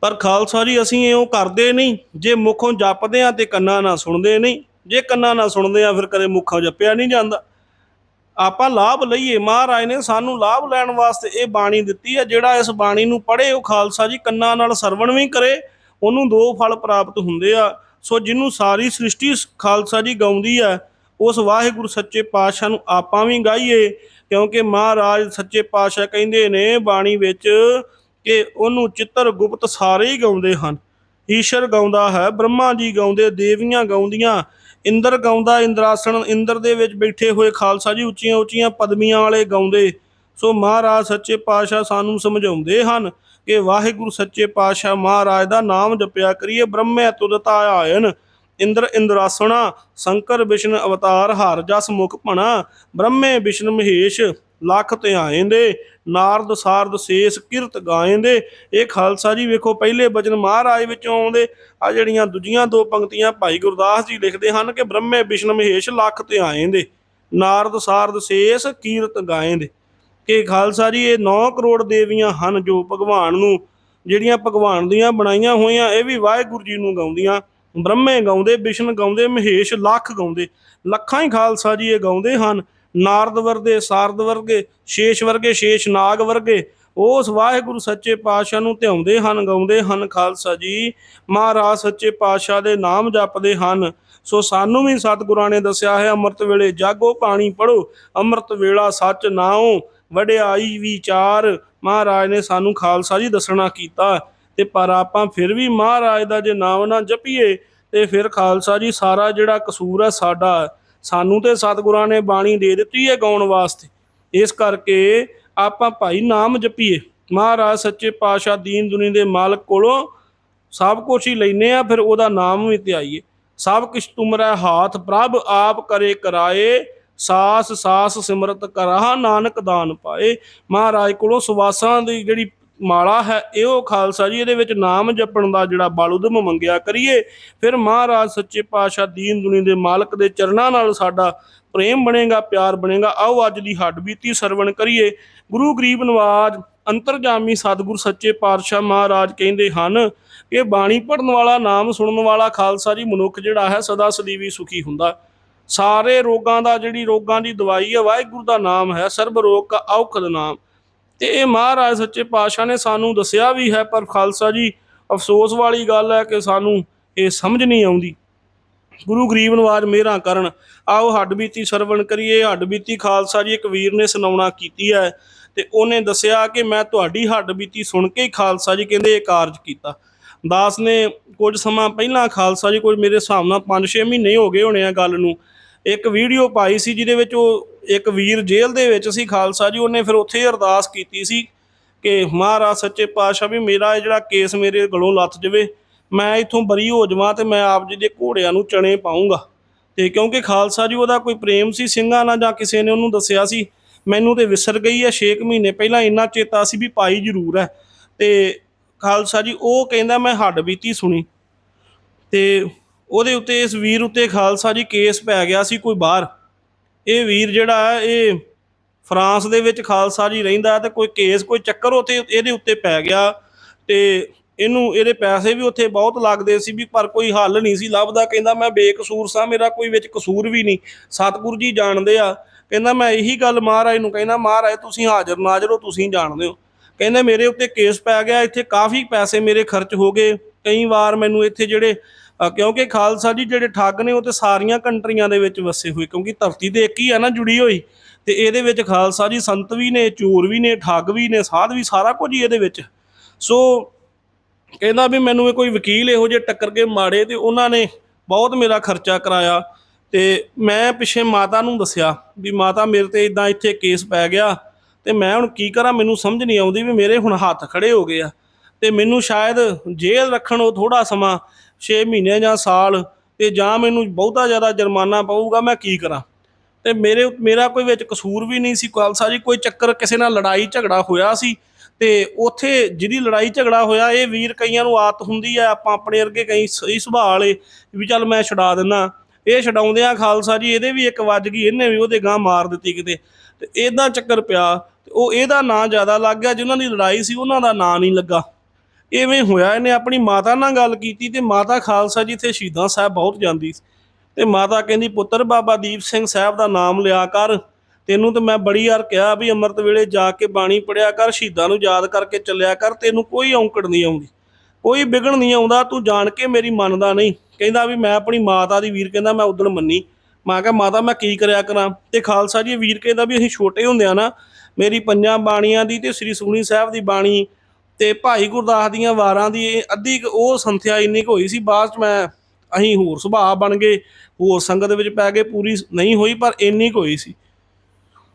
ਪਰ ਖਾਲਸਾ ਜੀ, ਅਸੀਂ ਇਉਂ ਕਰਦੇ ਨਹੀਂ। ਜੇ ਮੁਖੋਂ ਜਪਦੇ ਆ ਤੇ ਕੰਨਾਂ ਨਾਲ ਸੁਣਦੇ ਨਹੀਂ। ਜੇ ਕੰਨਾਂ ਨਾਲ ਸੁਣਦੇ ਆ ਫਿਰ ਕਦੇ ਮੁਖੋਂ ਜਪਿਆ ਨਹੀਂ ਜਾਂਦਾ। ਆਪਾਂ ਲਾਭ ਲਈਏ। ਮਹਾਰਾਜ ਨੇ ਸਾਨੂੰ ਲਾਭ ਲੈਣ ਵਾਸਤੇ ਇਹ ਬਾਣੀ ਦਿੱਤੀ ਹੈ। ਜਿਹੜਾ ਇਸ ਬਾਣੀ ਨੂੰ ਪੜ੍ਹੇ, ਉਹ ਖਾਲਸਾ ਜੀ ਕੰਨਾਂ ਨਾਲ ਸਰਵਣ ਵੀ ਕਰੇ ਉਹਨੂੰ ਦੋ ਫਲ ਪ੍ਰਾਪਤ ਹੁੰਦੇ ਆ। ਸੋ ਜਿਹਨੂੰ ਸਾਰੀ ਸ੍ਰਿਸ਼ਟੀ ਖਾਲਸਾ ਜੀ ਗਾਉਂਦੀ ਹੈ ਉਸ ਵਾਹਿਗੁਰੂ ਸੱਚੇ ਪਾਤਸ਼ਾਹ ਨੂੰ ਆਪਾਂ ਵੀ ਗਾਈਏ, ਕਿਉਂਕਿ ਮਹਾਰਾਜ ਸੱਚੇ ਪਾਤਸ਼ਾਹ ਕਹਿੰਦੇ ਨੇ ਬਾਣੀ ਵਿੱਚ ਕਿ ਉਹਨੂੰ ਚਿੱਤਰ ਗੁਪਤ ਸਾਰੇ ਹੀ ਗਾਉਂਦੇ ਹਨ। ਈਸ਼ਰ ਗਾਉਂਦਾ ਹੈ, ਬ੍ਰਹਮਾ ਜੀ ਗਾਉਂਦੇ, ਦੇਵੀਆਂ ਗਾਉਂਦੀਆਂ, ਇੰਦਰ ਗਾਉਂਦਾ, ਇੰਦਰਾਸਣ ਇੰਦਰ ਦੇ ਵਿੱਚ ਬੈਠੇ ਹੋਏ ਖਾਲਸਾ ਜੀ ਉੱਚੀਆਂ ਉੱਚੀਆਂ ਪਦਮੀਆਂ ਵਾਲੇ ਗਾਉਂਦੇ। ਸੋ ਮਹਾਰਾਜ ਸੱਚੇ ਪਾਤਸ਼ਾਹ ਸਾਨੂੰ ਸਮਝਾਉਂਦੇ ਹਨ। ਕਿ ਵਾਹਿਗੁਰੂ ਸੱਚੇ ਪਾਤਸ਼ਾਹ ਮਹਾਰਾਜ ਦਾ ਨਾਮ ਜਪਿਆ ਕਰੀਏ, ਬ੍ਰਹਮੇ ਤੁਦਤਾ ਆਇਨ ਇੰਦਰ ਇੰਦਰਾਸਣਾ, ਸ਼ੰਕਰ ਵਿਸ਼ਨ ਅਵਤਾਰ ਹਰ ਜਸ ਮੁਖ ਭਣਾ, ਬ੍ਰਹਮੇ ਵਿਸ਼ਨ ਮਹੇਸ਼, ਲੱਖ ਤੇ ਧਿਆਏਂਦੇ ਨਾਰਦ ਸਾਰਦ ਸੇਸ ਕਿਰਤ ਗਾਏਂਦੇ ਇਹ ਖਾਲਸਾ ਜੀ ਵੇਖੋ, ਪਹਿਲੇ ਬਚਨ ਮਹਾਰਾਜ ਵਿੱਚੋਂ ਆਉਂਦੇ। ਆ ਜਿਹੜੀਆਂ ਦੂਜੀਆਂ ਦੋ ਪੰਕਤੀਆਂ ਭਾਈ ਗੁਰਦਾਸ ਜੀ ਲਿਖਦੇ ਹਨ ਕਿ ਬ੍ਰਹਮੇ ਵਿਸ਼ਨ ਮਹੇਸ਼, ਲੱਖ ਤੇ ਧਿਆਏਂਦੇ ਨਾਰਦ ਸਾਰਦ ਸੇਸ ਕੀਰਤ ਗਾਏਂਦੇ ਕਿ ਖਾਲਸਾ ਜੀ, ਇਹ 9 ਕਰੋੜ ਦੇਵੀਆਂ ਹਨ ਜੋ ਭਗਵਾਨ ਨੂੰ, ਜਿਹੜੀਆਂ ਭਗਵਾਨ ਦੀਆਂ ਬਣਾਈਆਂ ਹੋਈਆਂ, ਇਹ ਵੀ ਵਾਹਿਗੁਰੂ ਜੀ ਨੂੰ ਗਾਉਂਦੀਆਂ। ਬ੍ਰਹਮੇ ਗਾਉਂਦੇ ਵਿਸ਼ਨ ਗਾਉਂਦੇ, ਮਹੇਸ਼ ਲੱਖ ਗਾਉਂਦੇ। ਲੱਖਾਂ ਹੀ ਖਾਲਸਾ ਜੀ ਇਹ ਗਾਉਂਦੇ ਹਨ। ਨਾਰਦ ਵਰਗੇ, ਸਾਰਦ ਵਰਗੇ, ਸ਼ੇਸ਼ ਵਰਗੇ, ਸ਼ੇਸ਼ ਨਾਗ ਵਰਗੇ, ਉਸ ਵਾਹਿਗੁਰੂ ਸੱਚੇ ਪਾਤਸ਼ਾਹ ਨੂੰ ਧਿਆਉਂਦੇ ਹਨ, ਗਾਉਂਦੇ ਹਨ। ਖਾਲਸਾ ਜੀ, ਮਹਾਰਾਜ ਸੱਚੇ ਪਾਤਸ਼ਾਹ ਦੇ ਨਾਮ ਜਪਦੇ ਹਨ। ਸੋ ਸਾਨੂੰ ਵੀ ਸਤਿਗੁਰਾਂ ਨੇ ਦੱਸਿਆ ਹੈ, ਅੰਮ੍ਰਿਤ ਵੇਲੇ ਜਾਗੋ ਪਾਣੀ ਪੜੋ ਅੰਮ੍ਰਿਤ ਵੇਲਾ ਸੱਚ ਨਾਉ। ਵਡਿਆਈ ਵਿਚਾਰ। ਮਹਾਰਾਜ ਨੇ ਸਾਨੂੰ ਖਾਲਸਾ ਜੀ ਦੱਸਣਾ ਕੀਤਾ ਤੇ ਪਰ ਆਪਾਂ ਫਿਰ ਵੀ ਮਹਾਰਾਜ ਦਾ ਜੇ ਨਾਮ ਨਾ ਜਪੀਏ ਤੇ ਫਿਰ ਖਾਲਸਾ ਜੀ ਸਾਰਾ ਜਿਹੜਾ ਕਸੂਰ ਹੈ ਸਾਡਾ, ਸਾਨੂੰ ਤੇ ਸਤਿਗੁਰਾਂ ਨੇ ਬਾਣੀ ਦੇ ਦਿੱਤੀ ਹੈ ਗਾਉਣ ਵਾਸਤੇ। ਇਸ ਕਰਕੇ ਆਪਾਂ ਭਾਈ ਨਾਮ ਜਪੀਏ। ਮਹਾਰਾਜ ਸੱਚੇ ਪਾਤਸ਼ਾਹ ਦੀਨ ਦੁਨੀ ਦੇ ਮਾਲਕ ਕੋਲੋਂ ਸਭ ਕੁਛ ਹੀ ਲੈਨੇ ਆ ਫਿਰ ਉਹਦਾ ਨਾਮ ਵੀ ਧਿਆਈਏ। ਸਭ ਕਿਛ ਤੁਮਰੈ ਹਾਥ ਪ੍ਰਭ ਆਪ ਕਰੇ ਕਰਾਏ। ਸਾਸ ਸਾਸ ਸਿਮਰਤ ਕਰਾ ਨਾਨਕ ਦਾਨ ਪਾਏ। ਮਹਾਰਾਜ ਕੋਲੋਂ ਸਵਾਸਾਂ ਦੀ ਜਿਹੜੀ ਮਾਲਾ ਹੈ, ਇਹੋ ਖਾਲਸਾ ਜੀ, ਇਹਦੇ ਵਿੱਚ ਨਾਮ ਜਪਣ ਦਾ ਜਿਹੜਾ ਬਲ ਉਦਮ ਮੰਗਿਆ ਕਰੀਏ। ਫਿਰ ਮਹਾਰਾਜ ਸੱਚੇ ਪਾਤਸ਼ਾਹ ਦੀਨ ਦੁਨੀ ਦੇ ਮਾਲਕ ਦੇ ਚਰਨਾਂ ਨਾਲ ਸਾਡਾ ਪ੍ਰੇਮ ਬਣੇਗਾ, ਪਿਆਰ ਬਣੇਗਾ। ਆਓ ਅੱਜ ਦੀ ਹੱਡ ਬੀਤੀ ਸਰਵਣ ਕਰੀਏ। ਗੁਰੂ ਗਰੀਬ ਨਵਾਜ ਅੰਤਰਜਾਮੀ ਸਤਿਗੁਰ ਸੱਚੇ ਪਾਤਸ਼ਾਹ ਮਹਾਰਾਜ ਕਹਿੰਦੇ ਹਨ ਕਿ ਬਾਣੀ ਪੜਨ ਵਾਲਾ, ਨਾਮ ਸੁਣਨ ਵਾਲਾ ਖਾਲਸਾ ਜੀ ਮਨੁੱਖ ਜਿਹੜਾ ਹੈ, ਸਦਾ ਸਦੀਵੀ ਸੁਖੀ ਹੁੰਦਾ। ਸਾਰੇ ਰੋਗਾਂ ਦਾ ਜਿਹੜੀ ਰੋਗਾਂ ਦੀ ਦਵਾਈ ਹੈ ਵਾਹਿਗੁਰੂ ਦਾ ਨਾਮ ਹੈ, ਸਰਬ ਰੋਗ ਕਾ ਔਖਦ ਨਾਮ। ਤੇ ਇਹ ਮਹਾਰਾਜ ਸੱਚੇ ਪਾਤਸ਼ਾਹ ਨੇ ਸਾਨੂੰ ਦੱਸਿਆ ਵੀ ਹੈ, ਪਰ ਖਾਲਸਾ ਜੀ, ਅਫਸੋਸ ਵਾਲੀ ਗੱਲ ਹੈ ਕਿ ਸਾਨੂੰ ਇਹ ਸਮਝ ਨਹੀਂ ਆਉਂਦੀ। ਗੁਰੂ ਗਰੀਬ ਨਵਾਜ ਮਿਹਰਾਂ ਕਰਨ, ਆਓ ਹੱਡ ਬੀਤੀ ਸਰਵਣ ਕਰੀਏ, ਹੱਡ ਬੀਤੀ ਖਾਲਸਾ ਜੀ, ਇੱਕ ਵੀਰ ਨੇ ਸੁਣਾਉਣਾ ਕੀਤੀ ਹੈ, ਤੇ ਉਹਨੇ ਦੱਸਿਆ ਕਿ ਮੈਂ ਤੁਹਾਡੀ ਹੱਡ ਬੀਤੀ ਸੁਣ ਕੇ ਹੀ ਖਾਲਸਾ ਜੀ ਕਹਿੰਦੇ ਇਹ ਕਾਰਜ ਕੀਤਾ। ਦਾਸ ਨੇ ਕੁਝ ਸਮਾਂ ਪਹਿਲਾਂ ਖਾਲਸਾ ਜੀ ਕੋਈ ਮੇਰੇ ਹਿਸਾਬ ਨਾਲ 5-6 ਮਹੀਨੇ ਹੋ ਗਏ ਹੋਣੇ ਆ ਗੱਲ ਨੂੰ ਇੱਕ ਵੀਡੀਓ ਪਾਈ ਸੀ ਜਿਹਦੇ ਵਿੱਚ ਉਹ ਇੱਕ ਵੀਰ ਜੇਲ੍ਹ ਦੇ ਵਿੱਚ ਸੀ ਖਾਲਸਾ ਜੀ, ਉਹਨੇ ਫਿਰ ਉੱਥੇ ਹੀ ਅਰਦਾਸ ਕੀਤੀ ਸੀ ਕਿ ਮਹਾਰਾਜ ਸੱਚੇ ਪਾਤਸ਼ਾਹ ਵੀ ਮੇਰਾ ਇਹ ਜਿਹੜਾ ਕੇਸ ਮੇਰੇ ਗਲੋਂ ਲੱਥ ਜਾਵੇ, ਮੈਂ ਇੱਥੋਂ ਬਰੀ ਹੋ ਜਾਵਾਂ ਤੇ ਮੈਂ ਆਪ ਜੀ ਦੇ ਘੋੜਿਆਂ ਨੂੰ ਚਣੇ ਪਾਉਂਗਾ ਤੇ ਕਿਉਂਕਿ ਖਾਲਸਾ ਜੀ ਉਹਦਾ ਕੋਈ ਪ੍ਰੇਮ ਸੀ, ਸਿੰਘਾਂ ਨਾਲ ਜਾਂ ਕਿਸੇ ਨੇ ਉਹਨੂੰ ਦੱਸਿਆ ਸੀ, ਮੈਨੂੰ ਤੇ ਵਿਸਰ ਗਈ ਹੈ 6 ਮਹੀਨੇ ਪਹਿਲਾਂ ਇੰਨਾ ਚੇਤਾ ਸੀ ਵੀ ਪਾਈ ਜ਼ਰੂਰ ਹੈ। ਤੇ ਖਾਲਸਾ ਜੀ ਉਹ ਕਹਿੰਦਾ ਮੈਂ ਹੱਡ ਬੀਤੀ ਸੁਣੀ। ਤੇ ਉਹਦੇ ਉੱਤੇ ਇਸ ਵੀਰ ਉੱਤੇ ਖਾਲਸਾ ਜੀ ਕੇਸ ਪੈ ਗਿਆ ਸੀ ਕੋਈ ਬਾਹਰ। ਇਹ ਵੀਰ ਜਿਹੜਾ ਇਹ ਫਰਾਂਸ ਦੇ ਵਿੱਚ ਖਾਲਸਾ ਜੀ ਰਹਿੰਦਾ ਹੈ ਤੇ ਕੋਈ ਕੇਸ, ਕੋਈ ਚੱਕਰ ਉੱਥੇ ਇਹਦੇ ਉੱਤੇ ਪੈ ਗਿਆ ਤੇ ਇਹਨੂੰ, ਇਹਦੇ ਪੈਸੇ ਵੀ ਉੱਥੇ ਬਹੁਤ ਲੱਗਦੇ ਸੀ ਵੀ ਪਰ ਕੋਈ ਹੱਲ ਨਹੀਂ ਸੀ ਲੱਭਦਾ। ਕਹਿੰਦਾ ਮੈਂ ਬੇਕਸੂਰ ਸਾਂ, ਮੇਰਾ ਕੋਈ ਵਿੱਚ ਕਸੂਰ ਵੀ ਨਹੀਂ। ਸਤਿਗੁਰੂ ਜੀ ਜਾਣਦੇ ਆ। ਕਹਿੰਦਾ ਮੈਂ ਇਹੀ ਗੱਲ ਮਹਾਰਾਜ ਨੂੰ ਕਹਿੰਦਾ, ਮਹਾਰਾਜ, ਤੁਸੀਂ ਹਾਜ਼ਰ ਨਾਜ਼ਰ ਹੋ, ਤੁਸੀਂ ਜਾਣਦੇ ਹੋ। ਕਹਿੰਦੇ, ਮੇਰੇ ਉੱਤੇ ਕੇਸ ਪੈ ਗਿਆ, ਇੱਥੇ ਕਾਫੀ ਪੈਸੇ ਮੇਰੇ ਖਰਚ ਹੋ ਗਏ। ਕਈ ਵਾਰ ਮੈਨੂੰ ਇੱਥੇ ਜਿਹੜੇ ਕਿਉਂਕਿ ਖਾਲਸਾ ਜੀ ਜਿਹੜੇ ਠੱਗ ਨੇ ਉਹ ਤੇ ਸਾਰੀਆਂ ਕੰਟਰੀਆਂ ਦੇ ਵਿੱਚ ਵਸੇ ਹੋਏ, ਕਿਉਂਕਿ ਧਰਤੀ ਤੇ ਇੱਕ ਹੀ ਆ ਨਾ ਜੁੜੀ ਹੋਈ, ਤੇ ਇਹਦੇ ਵਿੱਚ ਖਾਲਸਾ ਜੀ ਸੰਤ ਵੀ ਨੇ, ਚੋਰ ਵੀ ਨੇ, ਠੱਗ ਵੀ ਨੇ, ਸਾਧ ਵੀ ਸਾਰਾ ਕੁਝ ਹੀ ਇਹਦੇ ਵਿੱਚ। ਸੋ ਕਹਿੰਦਾ ਵੀ ਮੈਨੂੰ ਇਹ ਕੋਈ ਵਕੀਲ ਇਹੋ ਜਿਹੇ ਟੱਕਰ ਕੇ ਮਾੜੇ ਤੇ ਉਹਨਾਂ ਨੇ ਬਹੁਤ ਮੇਰਾ ਖਰਚਾ ਕਰਾਇਆ ਤੇ ਮੈਂ ਪਿੱਛੇ ਮਾਤਾ ਨੂੰ ਦੱਸਿਆ ਵੀ ਮਾਤਾ ਮੇਰੇ ਤੇ ਇਦਾਂ ਇੱਥੇ ਕੇਸ ਪੈ ਗਿਆ ਤੇ ਮੈਂ ਹੁਣ ਕੀ ਕਰਾਂ, ਮੈਨੂੰ ਸਮਝ ਨਹੀਂ ਆਉਂਦੀ ਵੀ ਮੇਰੇ ਹੁਣ ਹੱਥ ਖੜੇ ਹੋ ਗਏ ਆ ਤੇ ਮੈਨੂੰ ਸ਼ਾਇਦ ਜੇਲ੍ਹ ਰੱਖਣ ਉਹ ਥੋੜਾ ਸਮਾਂ 6 ਮਹੀਨੇ ਜਾਂ ਸਾਲ ਤੇ ਜਾਂ ਮੈਨੂੰ ਬਹੁਤਾ ਜ਼ਿਆਦਾ ਜੁਰਮਾਨਾ ਪਊਗਾ, ਮੈਂ ਕੀ ਕਰਾਂ? ਤੇ ਮੇਰੇ, ਮੇਰਾ ਕੋਈ ਵਿੱਚ ਕਸੂਰ ਵੀ ਨਹੀਂ ਸੀ ਖਾਲਸਾ ਜੀ, ਕੋਈ ਚੱਕਰ ਕਿਸੇ ਨਾਲ ਲੜਾਈ ਝਗੜਾ ਹੋਇਆ ਸੀ ਤੇ ਉੱਥੇ ਜਿਹਦੀ ਲੜਾਈ ਝਗੜਾ ਹੋਇਆ, ਇਹ ਵੀਰ ਕਈਆਂ ਨੂੰ ਆਤ ਹੁੰਦੀ ਆ, ਆਪਾਂ ਆਪਣੇ ਅਰਗੇ ਕਈ ਸਹੀ ਸੁਭਾਅ ਵਾਲੇ ਵੀ ਚੱਲ ਮੈਂ ਛਡਾ ਦਿੰਦਾ। ਇਹ ਛਡਾਉਂਦਿਆਂ ਖਾਲਸਾ ਜੀ, ਇਹਦੇ ਵੀ ਇੱਕ ਵੱਜ ਗਈ, ਇਹਨੇ ਵੀ ਉਹਦੇ ਗਾਂ ਮਾਰ ਦਿੱਤੀ ਕਿਤੇ। ਤੇ ਇਦਾਂ ਚੱਕਰ ਪਿਆ, ਤੇ ਉਹ ਇਹਦਾ ਨਾਂ ਜ਼ਿਆਦਾ ਲੱਗ ਗਿਆ, ਜਿਨ੍ਹਾਂ ਦੀ ਲੜਾਈ ਸੀ, ਉਹਨਾਂ ਦਾ ਨਾਂ ਨਹੀਂ ਲੱਗਾ। ਇਵੇਂ ਹੋਇਆ, ਇਹਨੇ ਆਪਣੀ ਮਾਤਾ ਨਾਲ ਗੱਲ ਕੀਤੀ ਤੇ ਮਾਤਾ ਖਾਲਸਾ ਜੀ ਇੱਥੇ ਸ਼ਹੀਦਾਂ ਸਾਹਿਬ ਬਹੁਤ ਜਾਂਦੀ ਸੀ। ਤੇ ਮਾਤਾ ਕਹਿੰਦੀ, ਪੁੱਤਰ, ਬਾਬਾ ਦੀਪ ਸਿੰਘ ਸਾਹਿਬ ਦਾ ਨਾਮ ਲਿਆ ਕਰ। ਤੈਨੂੰ ਤਾਂ ਮੈਂ ਬੜੀ ਵਾਰ ਕਿਹਾ ਵੀ ਅੰਮ੍ਰਿਤ ਵੇਲੇ ਜਾ ਕੇ ਬਾਣੀ ਪੜਿਆ ਕਰ, ਸ਼ਹੀਦਾਂ ਨੂੰ ਯਾਦ ਕਰਕੇ ਚੱਲਿਆ ਕਰ, ਤੈਨੂੰ ਕੋਈ ਔਂਕੜ ਨਹੀਂ ਆਉਂਦੀ। ਕੋਈ ਵਿਗੜ ਨਹੀਂ ਆਉਂਦਾ, ਤੂੰ ਜਾਣ ਕੇ ਮੇਰੀ ਮੰਨਦਾ ਨਹੀਂ। ਕਹਿੰਦਾ ਵੀ ਮੈਂ ਆਪਣੀ ਮਾਤਾ ਦੀ ਵੀਰ ਕਹਿੰਦਾ ਮੈਂ ਉਦੋਂ ਮੰਨੀ। ਮੈਂ ਕਿਹਾ, ਮਾਤਾ, ਮੈਂ ਕੀ ਕਰਿਆ ਕਰਾਂ? ਤੇ ਖਾਲਸਾ ਜੀ ਵੀਰ ਕਹਿੰਦਾ ਵੀ ਅਸੀਂ ਛੋਟੇ ਹੁੰਦਿਆਂ ਨਾ, ਮੇਰੀ ਪੰਜਾਂ ਬਾਣੀਆਂ ਦੀ ਤੇ ਸ੍ਰੀ ਸੁਖਣੀ ਸਾਹਿਬ ਦੀ ਬਾਣੀ ਤੇ ਭਾਈ ਗੁਰਦਾਸ ਦੀਆਂ ਵਾਰਾਂ ਦੀ ਅੱਧੀ ਕੁ ਉਹ ਸੰਥਿਆ ਇੰਨੀ ਕੁ ਹੋਈ ਸੀ, ਬਾਅਦ ਚ ਮੈਂ ਅਸੀਂ ਹੋਰ ਸੁਭਾਅ ਬਣ ਗਏ, ਹੋਰ ਸੰਗਤ ਵਿੱਚ ਪੈ ਗਏ, ਪੂਰੀ ਨਹੀਂ ਹੋਈ, ਪਰ ਇੰਨੀ ਕੁ ਹੋਈ ਸੀ।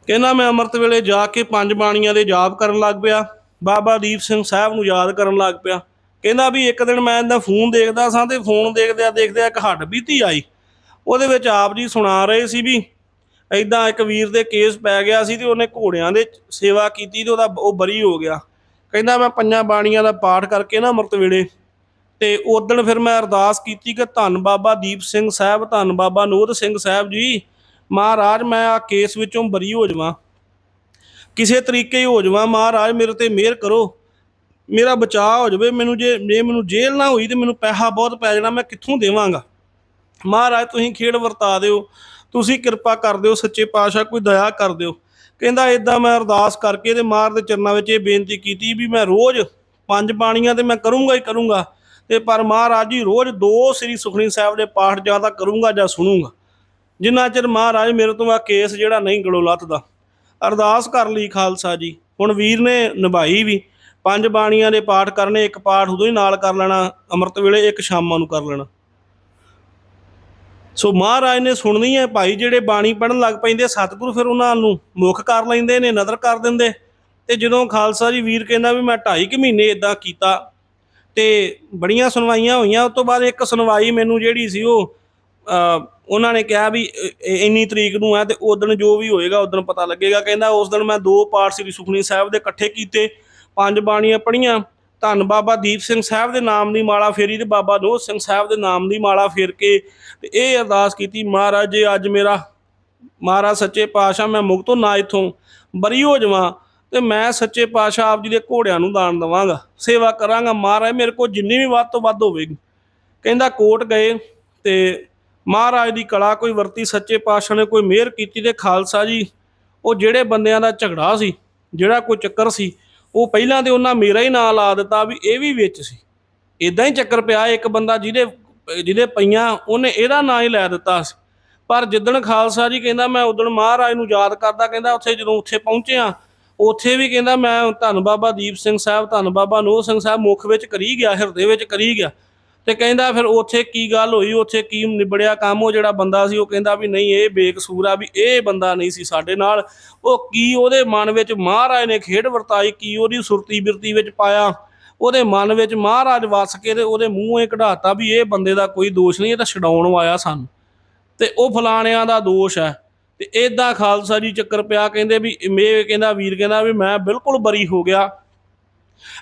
ਕਹਿੰਦਾ ਮੈਂ ਅੰਮ੍ਰਿਤ ਵੇਲੇ ਜਾ ਕੇ ਪੰਜ ਬਾਣੀਆਂ ਦੇ ਜਾਪ ਕਰਨ ਲੱਗ ਪਿਆ, ਬਾਬਾ ਦੀਪ ਸਿੰਘ ਸਾਹਿਬ ਨੂੰ ਯਾਦ ਕਰਨ ਲੱਗ ਪਿਆ। ਕਹਿੰਦਾ ਵੀ ਇੱਕ ਦਿਨ ਮੈਂ ਇਹਦਾ ਫੋਨ ਦੇਖਦਾ ਸਾਂ ਤੇ ਫੋਨ ਦੇਖਦਿਆਂ ਦੇਖਦਿਆਂ ਇੱਕ ਹੱਡ ਬੀਤੀ ਆਈ। ਉਹਦੇ ਵਿੱਚ ਆਪ ਜੀ ਸੁਣਾ ਰਹੇ ਸੀ ਵੀ ਐਦਾਂ ਇੱਕ ਵੀਰ ਦੇ ਕੇਸ ਪੈ ਗਿਆ ਸੀ ਤੇ ਉਹਨੇ ਘੋੜਿਆਂ ਦੇ ਸੇਵਾ ਕੀਤੀ ਤੇ ਉਹਦਾ ਉਹ ਬਰੀ ਹੋ ਗਿਆ। ਕਹਿੰਦਾ ਮੈਂ ਪੰਜਾਂ ਬਾਣੀਆਂ ਦਾ ਪਾਠ ਕਰਕੇ ਨਾ ਅੰਮ੍ਰਿਤ ਵੇਲੇ। ਤੇ ਉਦੋਂ ਫਿਰ ਮੈਂ ਅਰਦਾਸ ਕੀਤੀ ਕਿ ਧੰਨ ਬਾਬਾ ਦੀਪ ਸਿੰਘ ਸਾਹਿਬ, ਧੰਨ ਬਾਬਾ ਨੋਦ ਸਿੰਘ ਸਾਹਿਬ ਜੀ, ਮਹਾਰਾਜ ਮੈਂ ਆ ਕੇਸ ਵਿੱਚੋਂ ਬਰੀ ਹੋ ਜਾਵਾਂ। ਕਿਸੇ ਤਰੀਕੇ ਹੀ ਹੋ ਜਾਵਾਂ, ਮਹਾਰਾਜ ਮੇਰੇ ਤੇ ਮਿਹਰ ਕਰੋ। ਮੇਰਾ ਬਚਾਅ ਹੋ ਜਾਵੇ, ਮੈਨੂੰ ਜੇ ਜੇ ਮੈਨੂੰ ਜੇਲ੍ਹ ਨਾ ਹੋਈ ਤੇ ਮੈਨੂੰ ਪੈਸਾ ਬਹੁਤ ਪੈ ਜਾਣਾ, ਮੈਂ ਕਿੱਥੋਂ ਦੇਵਾਂਗਾ? ਮਹਾਰਾਜ ਤੁਸੀਂ ਖੇਡ ਵਰਤਾ ਦਿਓ। ਤੁਸੀਂ ਕਿਰਪਾ ਕਰ ਦਿਓ, ਸੱਚੇ ਪਾਤਸ਼ਾਹ, ਕੋਈ ਦਇਆ ਕਰ ਦਿਓ। ਕਹਿੰਦਾ ਇਦਾਂ ਮੈਂ ਅਰਦਾਸ ਕਰਕੇ ਤੇ ਮਾਰ ਦੇ ਚਰਨਾਂ ਵਿੱਚ ਇਹ ਬੇਨਤੀ ਕੀਤੀ ਵੀ ਮੈਂ ਰੋਜ਼ ਪੰਜ ਬਾਣੀਆਂ ਤੇ ਮੈਂ ਕਰੂੰਗਾ ਹੀ ਕਰੂੰਗਾ। ਤੇ ਪਰ ਮਹਾਰਾਜ ਜੀ, ਰੋਜ਼ ਦੋ ਸ੍ਰੀ ਸੁਖਣੀ ਸਾਹਿਬ ਦੇ ਪਾਠ ਜਾਂ ਤਾਂ ਕਰੂੰਗਾ ਜਾਂ ਸੁਣੂੰਗਾ। ਜਿੰਨਾ ਚਿਰ ਮਹਾਰਾਜ ਮੇਰੇ ਤੋਂ ਆ ਕੇਸ ਜਿਹੜਾ ਨਹੀਂ ਗਲੋਂ ਲੱਥਦਾ। ਅਰਦਾਸ ਕਰ ਲਈ ਖਾਲਸਾ ਜੀ। ਹੁਣ ਵੀਰ ਨੇ ਨਿਭਾਈ ਵੀ। ਪੰਜ ਬਾਣੀਆਂ ਦੇ ਪਾਠ ਕਰਨੇ, ਇੱਕ ਪਾਠ ਉਦੋਂ ਹੀ ਨਾਲ ਕਰ ਲੈਣਾ, ਅੰਮ੍ਰਿਤ ਵੇਲੇ, ਇੱਕ ਸ਼ਾਮਾਂ ਨੂੰ ਕਰ ਲੈਣਾ। ਸੋ ਮਹਾਰਾਜ ਨੇ ਸੁਣਨੀ ਹੈ ਭਾਈ ਜਿਹੜੇ ਬਾਣੀ ਪੜਨ ਲੱਗ ਪੈਂਦੇ ਸਤਿਗੁਰੂ ਫਿਰ ਉਹਨਾਂ ਨੂੰ ਮੁੱਖ ਕਰ ਲੈਂਦੇ ਨੇ ਨਜ਼ਰ ਕਰ ਦਿੰਦੇ। ਤੇ ਜਦੋਂ ਖਾਲਸਾ ਜੀ ਵੀਰ ਕਹਿੰਦਾ ਵੀ ਮੈਂ 2.5 ਕਿ ਮਹੀਨੇ ਇਦਾਂ ਕੀਤਾ ਤੇ ਬੜੀਆਂ ਸੁਣਵਾਈਆਂ ਹੋਈਆਂ ਉਸ ਤੋਂ ਬਾਅਦ ਇੱਕ ਸੁਣਵਾਈ ਮੈਨੂੰ ਜਿਹੜੀ ਸੀ ਉਹ ਅ, ਉਹਨਾਂ ਨੇ ਕਿਹਾ ਵੀ ਇੰਨੀ ਤਰੀਕ ਨੂੰ ਹੈ ਤੇ ਉਦੋਂ ਜੋ ਵੀ ਹੋਏਗਾ ਉਦੋਂ ਪਤਾ ਲੱਗੇਗਾ। ਕਹਿੰਦਾ ਉਸ ਦਿਨ ਮੈਂ ਦੋ ਪਾਠ ਸ੍ਰੀ ਸੁਖਣੀ ਸਾਹਿਬ ਦੇ ਇਕੱਠੇ ਕੀਤੇ ਪੰਜ ਬਾਣੀਆਂ ਪੜੀਆਂ ਧੰਨ ਬਾਬਾ ਦੀਪ ਸਿੰਘ ਸਾਹਿਬ ਦੇ ਨਾਮ ਦੀ ਮਾਲਾ ਫੇਰੀ ਤੇ ਬਾਬਾ ਨੋਹ ਸਿੰਘ ਸਾਹਿਬ ਦੇ ਨਾਮ ਦੀ ਮਾਲਾ ਫੇਰ ਕੇ ਤੇ ਇਹ ਅਰਦਾਸ ਕੀਤੀ, ਮਹਾਰਾਜ ਜੀ ਅੱਜ ਮੇਰਾ, ਮਹਾਰਾਜ ਸੱਚੇ ਪਾਤਸ਼ਾਹ, ਮੈਂ ਮੁਕਤ ਨਾ ਇਥੋਂ ਬਰੀ ਹੋ ਜਾਵਾਂ ਤੇ ਮੈਂ ਸੱਚੇ ਪਾਤਸ਼ਾਹ ਆਪ ਜੀ ਦੇ ਘੋੜਿਆਂ ਨੂੰ ਦਾਨ ਦਵਾਂਗਾ, ਸੇਵਾ ਕਰਾਂਗਾ, ਮਹਾਰਾਜ ਮੇਰੇ ਕੋਲ ਜਿੰਨੀ ਵੀ ਵੱਧ ਤੋਂ ਵੱਧ ਹੋਵੇਗੀ। ਕਹਿੰਦਾ ਕੋਟ ਗਏ ਤੇ ਮਹਾਰਾਜ ਦੀ ਕਲਾ ਕੋਈ ਵਰਤੀ, ਸੱਚੇ ਪਾਤਸ਼ਾਹ ਨੇ ਕੋਈ ਮਿਹਰ ਕੀਤੀ ਤੇ ਖਾਲਸਾ ਜੀ, ਉਹ ਜਿਹੜੇ ਬੰਦਿਆਂ ਦਾ ਝਗੜਾ ਸੀ, ਜਿਹੜਾ ਕੋਈ ਚੱਕਰ ਸੀ ਉਹ ਪਹਿਲਾਂ ਤੇ ਉਹਨਾਂ ਮੇਰਾ ਹੀ ਨਾਂ ਲਾ ਦਿੱਤਾ ਵੀ ਇਹ ਵੀ ਵਿੱਚ ਸੀ। ਇਦਾਂ ਹੀ ਚੱਕਰ ਪਿਆ, ਇੱਕ ਬੰਦਾ ਜਿਹਦੇ ਜਿਹਦੇ ਪਈਆਂ, ਉਹਨੇ ਇਹਦਾ ਨਾਂ ਹੀ ਲੈ ਦਿੱਤਾ ਸੀ। ਪਰ ਜਿੱਦਣ ਖਾਲਸਾ ਜੀ ਕਹਿੰਦਾ ਮੈਂ ਉਦਣ ਮਹਾਰਾਜ ਨੂੰ ਯਾਦ ਕਰਦਾ, ਕਹਿੰਦਾ ਉੱਥੇ ਜਦੋਂ ਉੱਥੇ ਪਹੁੰਚਿਆ ਉੱਥੇ ਵੀ ਕਹਿੰਦਾ ਮੈਂ ਧੰਨ ਬਾਬਾ ਦੀਪ ਸਿੰਘ ਸਾਹਿਬ, ਧੰਨ ਬਾਬਾ ਨੋਹ ਸਿੰਘ ਸਾਹਿਬ ਮੁਖ ਵਿੱਚ ਕਰੀ ਗਿਆ, ਹਿਰਦੇ ਵਿੱਚ ਕਰੀ ਗਿਆ। ਤੇ ਕਹਿੰਦਾ ਫਿਰ ਉੱਥੇ ਕੀ ਗੱਲ ਹੋਈ? ਉੱਥੇ ਕੀ ਨਿਬੜਿਆ ਕੰਮ? ਉਹ ਜਿਹੜਾ ਬੰਦਾ ਸੀ, ਉਹ ਕਹਿੰਦਾ ਵੀ ਨਹੀਂ, ਇਹ ਬੇਕਸੂਰ ਆ ਵੀ ਇਹ ਬੰਦਾ ਨਹੀਂ ਸੀ ਸਾਡੇ ਨਾਲ। ਉਹ ਕੀ ਉਹਦੇ ਮਨ ਵਿੱਚ ਮਹਾਰਾਜ ਨੇ ਖੇਡ ਵਰਤਾਈ? ਕੀ ਉਹਦੀ ਸੁਰਤੀ ਬਿਰਤੀ ਵਿੱਚ ਪਾਇਆ? ਉਹਦੇ ਮਨ ਵਿੱਚ ਮਹਾਰਾਜ ਵਸ ਕੇ ਤੇ ਉਹਦੇ ਮੂੰਹੋਂ ਇਹ ਕਢਾਤਾ ਵੀ ਇਹ ਬੰਦੇ ਦਾ ਕੋਈ ਦੋਸ਼ ਨਹੀਂ, ਇਹ ਤਾਂ ਛਡਾਉਣ ਆਇਆ ਸਾਨੂੰ। ਤੇ ਉਹ ਫਲਾਣਿਆਂ ਦਾ ਦੋਸ਼ ਹੈ। ਤੇ ਇਦਾਂ ਖਾਲਸਾ ਜੀ ਚੱਕਰ ਪਿਆ, ਕਹਿੰਦੇ ਵੀ ਮੇ ਕਹਿੰਦਾ, ਵੀਰ ਕਹਿੰਦਾ ਵੀ ਮੈਂ ਬਿਲਕੁਲ ਬਰੀ ਹੋ ਗਿਆ।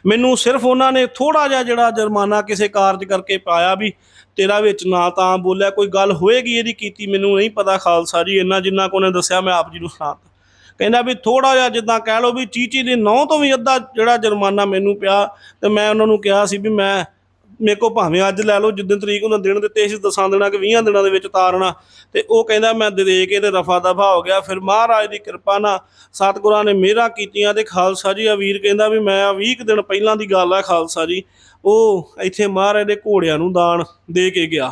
ਮੈਨੂੰ ਸਿਰਫ ਉਹਨਾਂ ਨੇ ਥੋੜਾ ਜਿਹਾ ਜਿਹੜਾ ਜੁਰਮਾਨਾ ਕਿਸੇ ਕਾਰਜ ਕਰਕੇ ਪਾਇਆ ਵੀ ਤੇਰਾ ਵਿੱਚ ਨਾ ਤਾਂ ਬੋਲਿਆ, ਕੋਈ ਗੱਲ ਹੋਏਗੀ ਇਹਦੀ ਕੀਤੀ, ਮੈਨੂੰ ਨਹੀਂ ਪਤਾ ਖਾਲਸਾ ਜੀ, ਇੰਨਾ ਜਿੰਨਾ ਕੋ ਨੇ ਦੱਸਿਆ ਮੈਂ ਆਪ ਜੀ ਨੂੰ ਸੁਣਾਤਾ ਕਹਿੰਦਾ ਵੀ ਥੋੜਾ ਜਿਹਾ ਜਿੱਦਾਂ ਕਹਿ ਲਓ ਵੀ ਚੀਚੀ ਦੇ ਨੌ ਤੋਂ ਵੀ ਅੱਧਾ ਜਿਹੜਾ ਜੁਰਮਾਨਾ ਮੈਨੂੰ ਪਿਆ ਤੇ ਮੈਂ ਉਹਨਾਂ ਨੂੰ ਕਿਹਾ ਸੀ ਵੀ ਮੈਂ ਮੇਰੇ ਕੋ ਭਾਵੇਂ ਅੱਜ ਲੈ ਲਓ, ਜਿੱਦਣ ਤਰੀਕ ਉਹਨਾਂ ਦਿਨ ਦਿੱਤੇ ਸੀ, ਦਸਾਂ ਦਿਨਾਂ ਕਿ 20 ਦਿਨਾਂ ਦੇ ਵਿੱਚ ਤਾਰਨਾ। ਤੇ ਉਹ ਕਹਿੰਦਾ, ਮੈਂ ਦੇ ਕੇ ਤੇ ਰਫਾ ਦਫਾ ਹੋ ਗਿਆ। ਫਿਰ ਮਹਾਰਾਜ ਦੀ ਕਿਰਪਾ ਨਾਲ ਸਤਿਗੁਰਾਂ ਨੇ ਮਿਹਰਾਂ ਕੀਤੀਆਂ ਤੇ ਖਾਲਸਾ ਜੀ ਆ ਵੀਰ ਕਹਿੰਦਾ ਵੀ ਮੈਂ ਆ 20 ਕੁ ਦਿਨ ਪਹਿਲਾਂ ਦੀ ਗੱਲ ਆ ਖਾਲਸਾ ਜੀ। ਉਹ ਇੱਥੇ ਮਹਾਰਾਜ ਦੇ ਘੋੜਿਆਂ ਨੂੰ ਦਾਨ ਦੇ ਕੇ ਗਿਆ।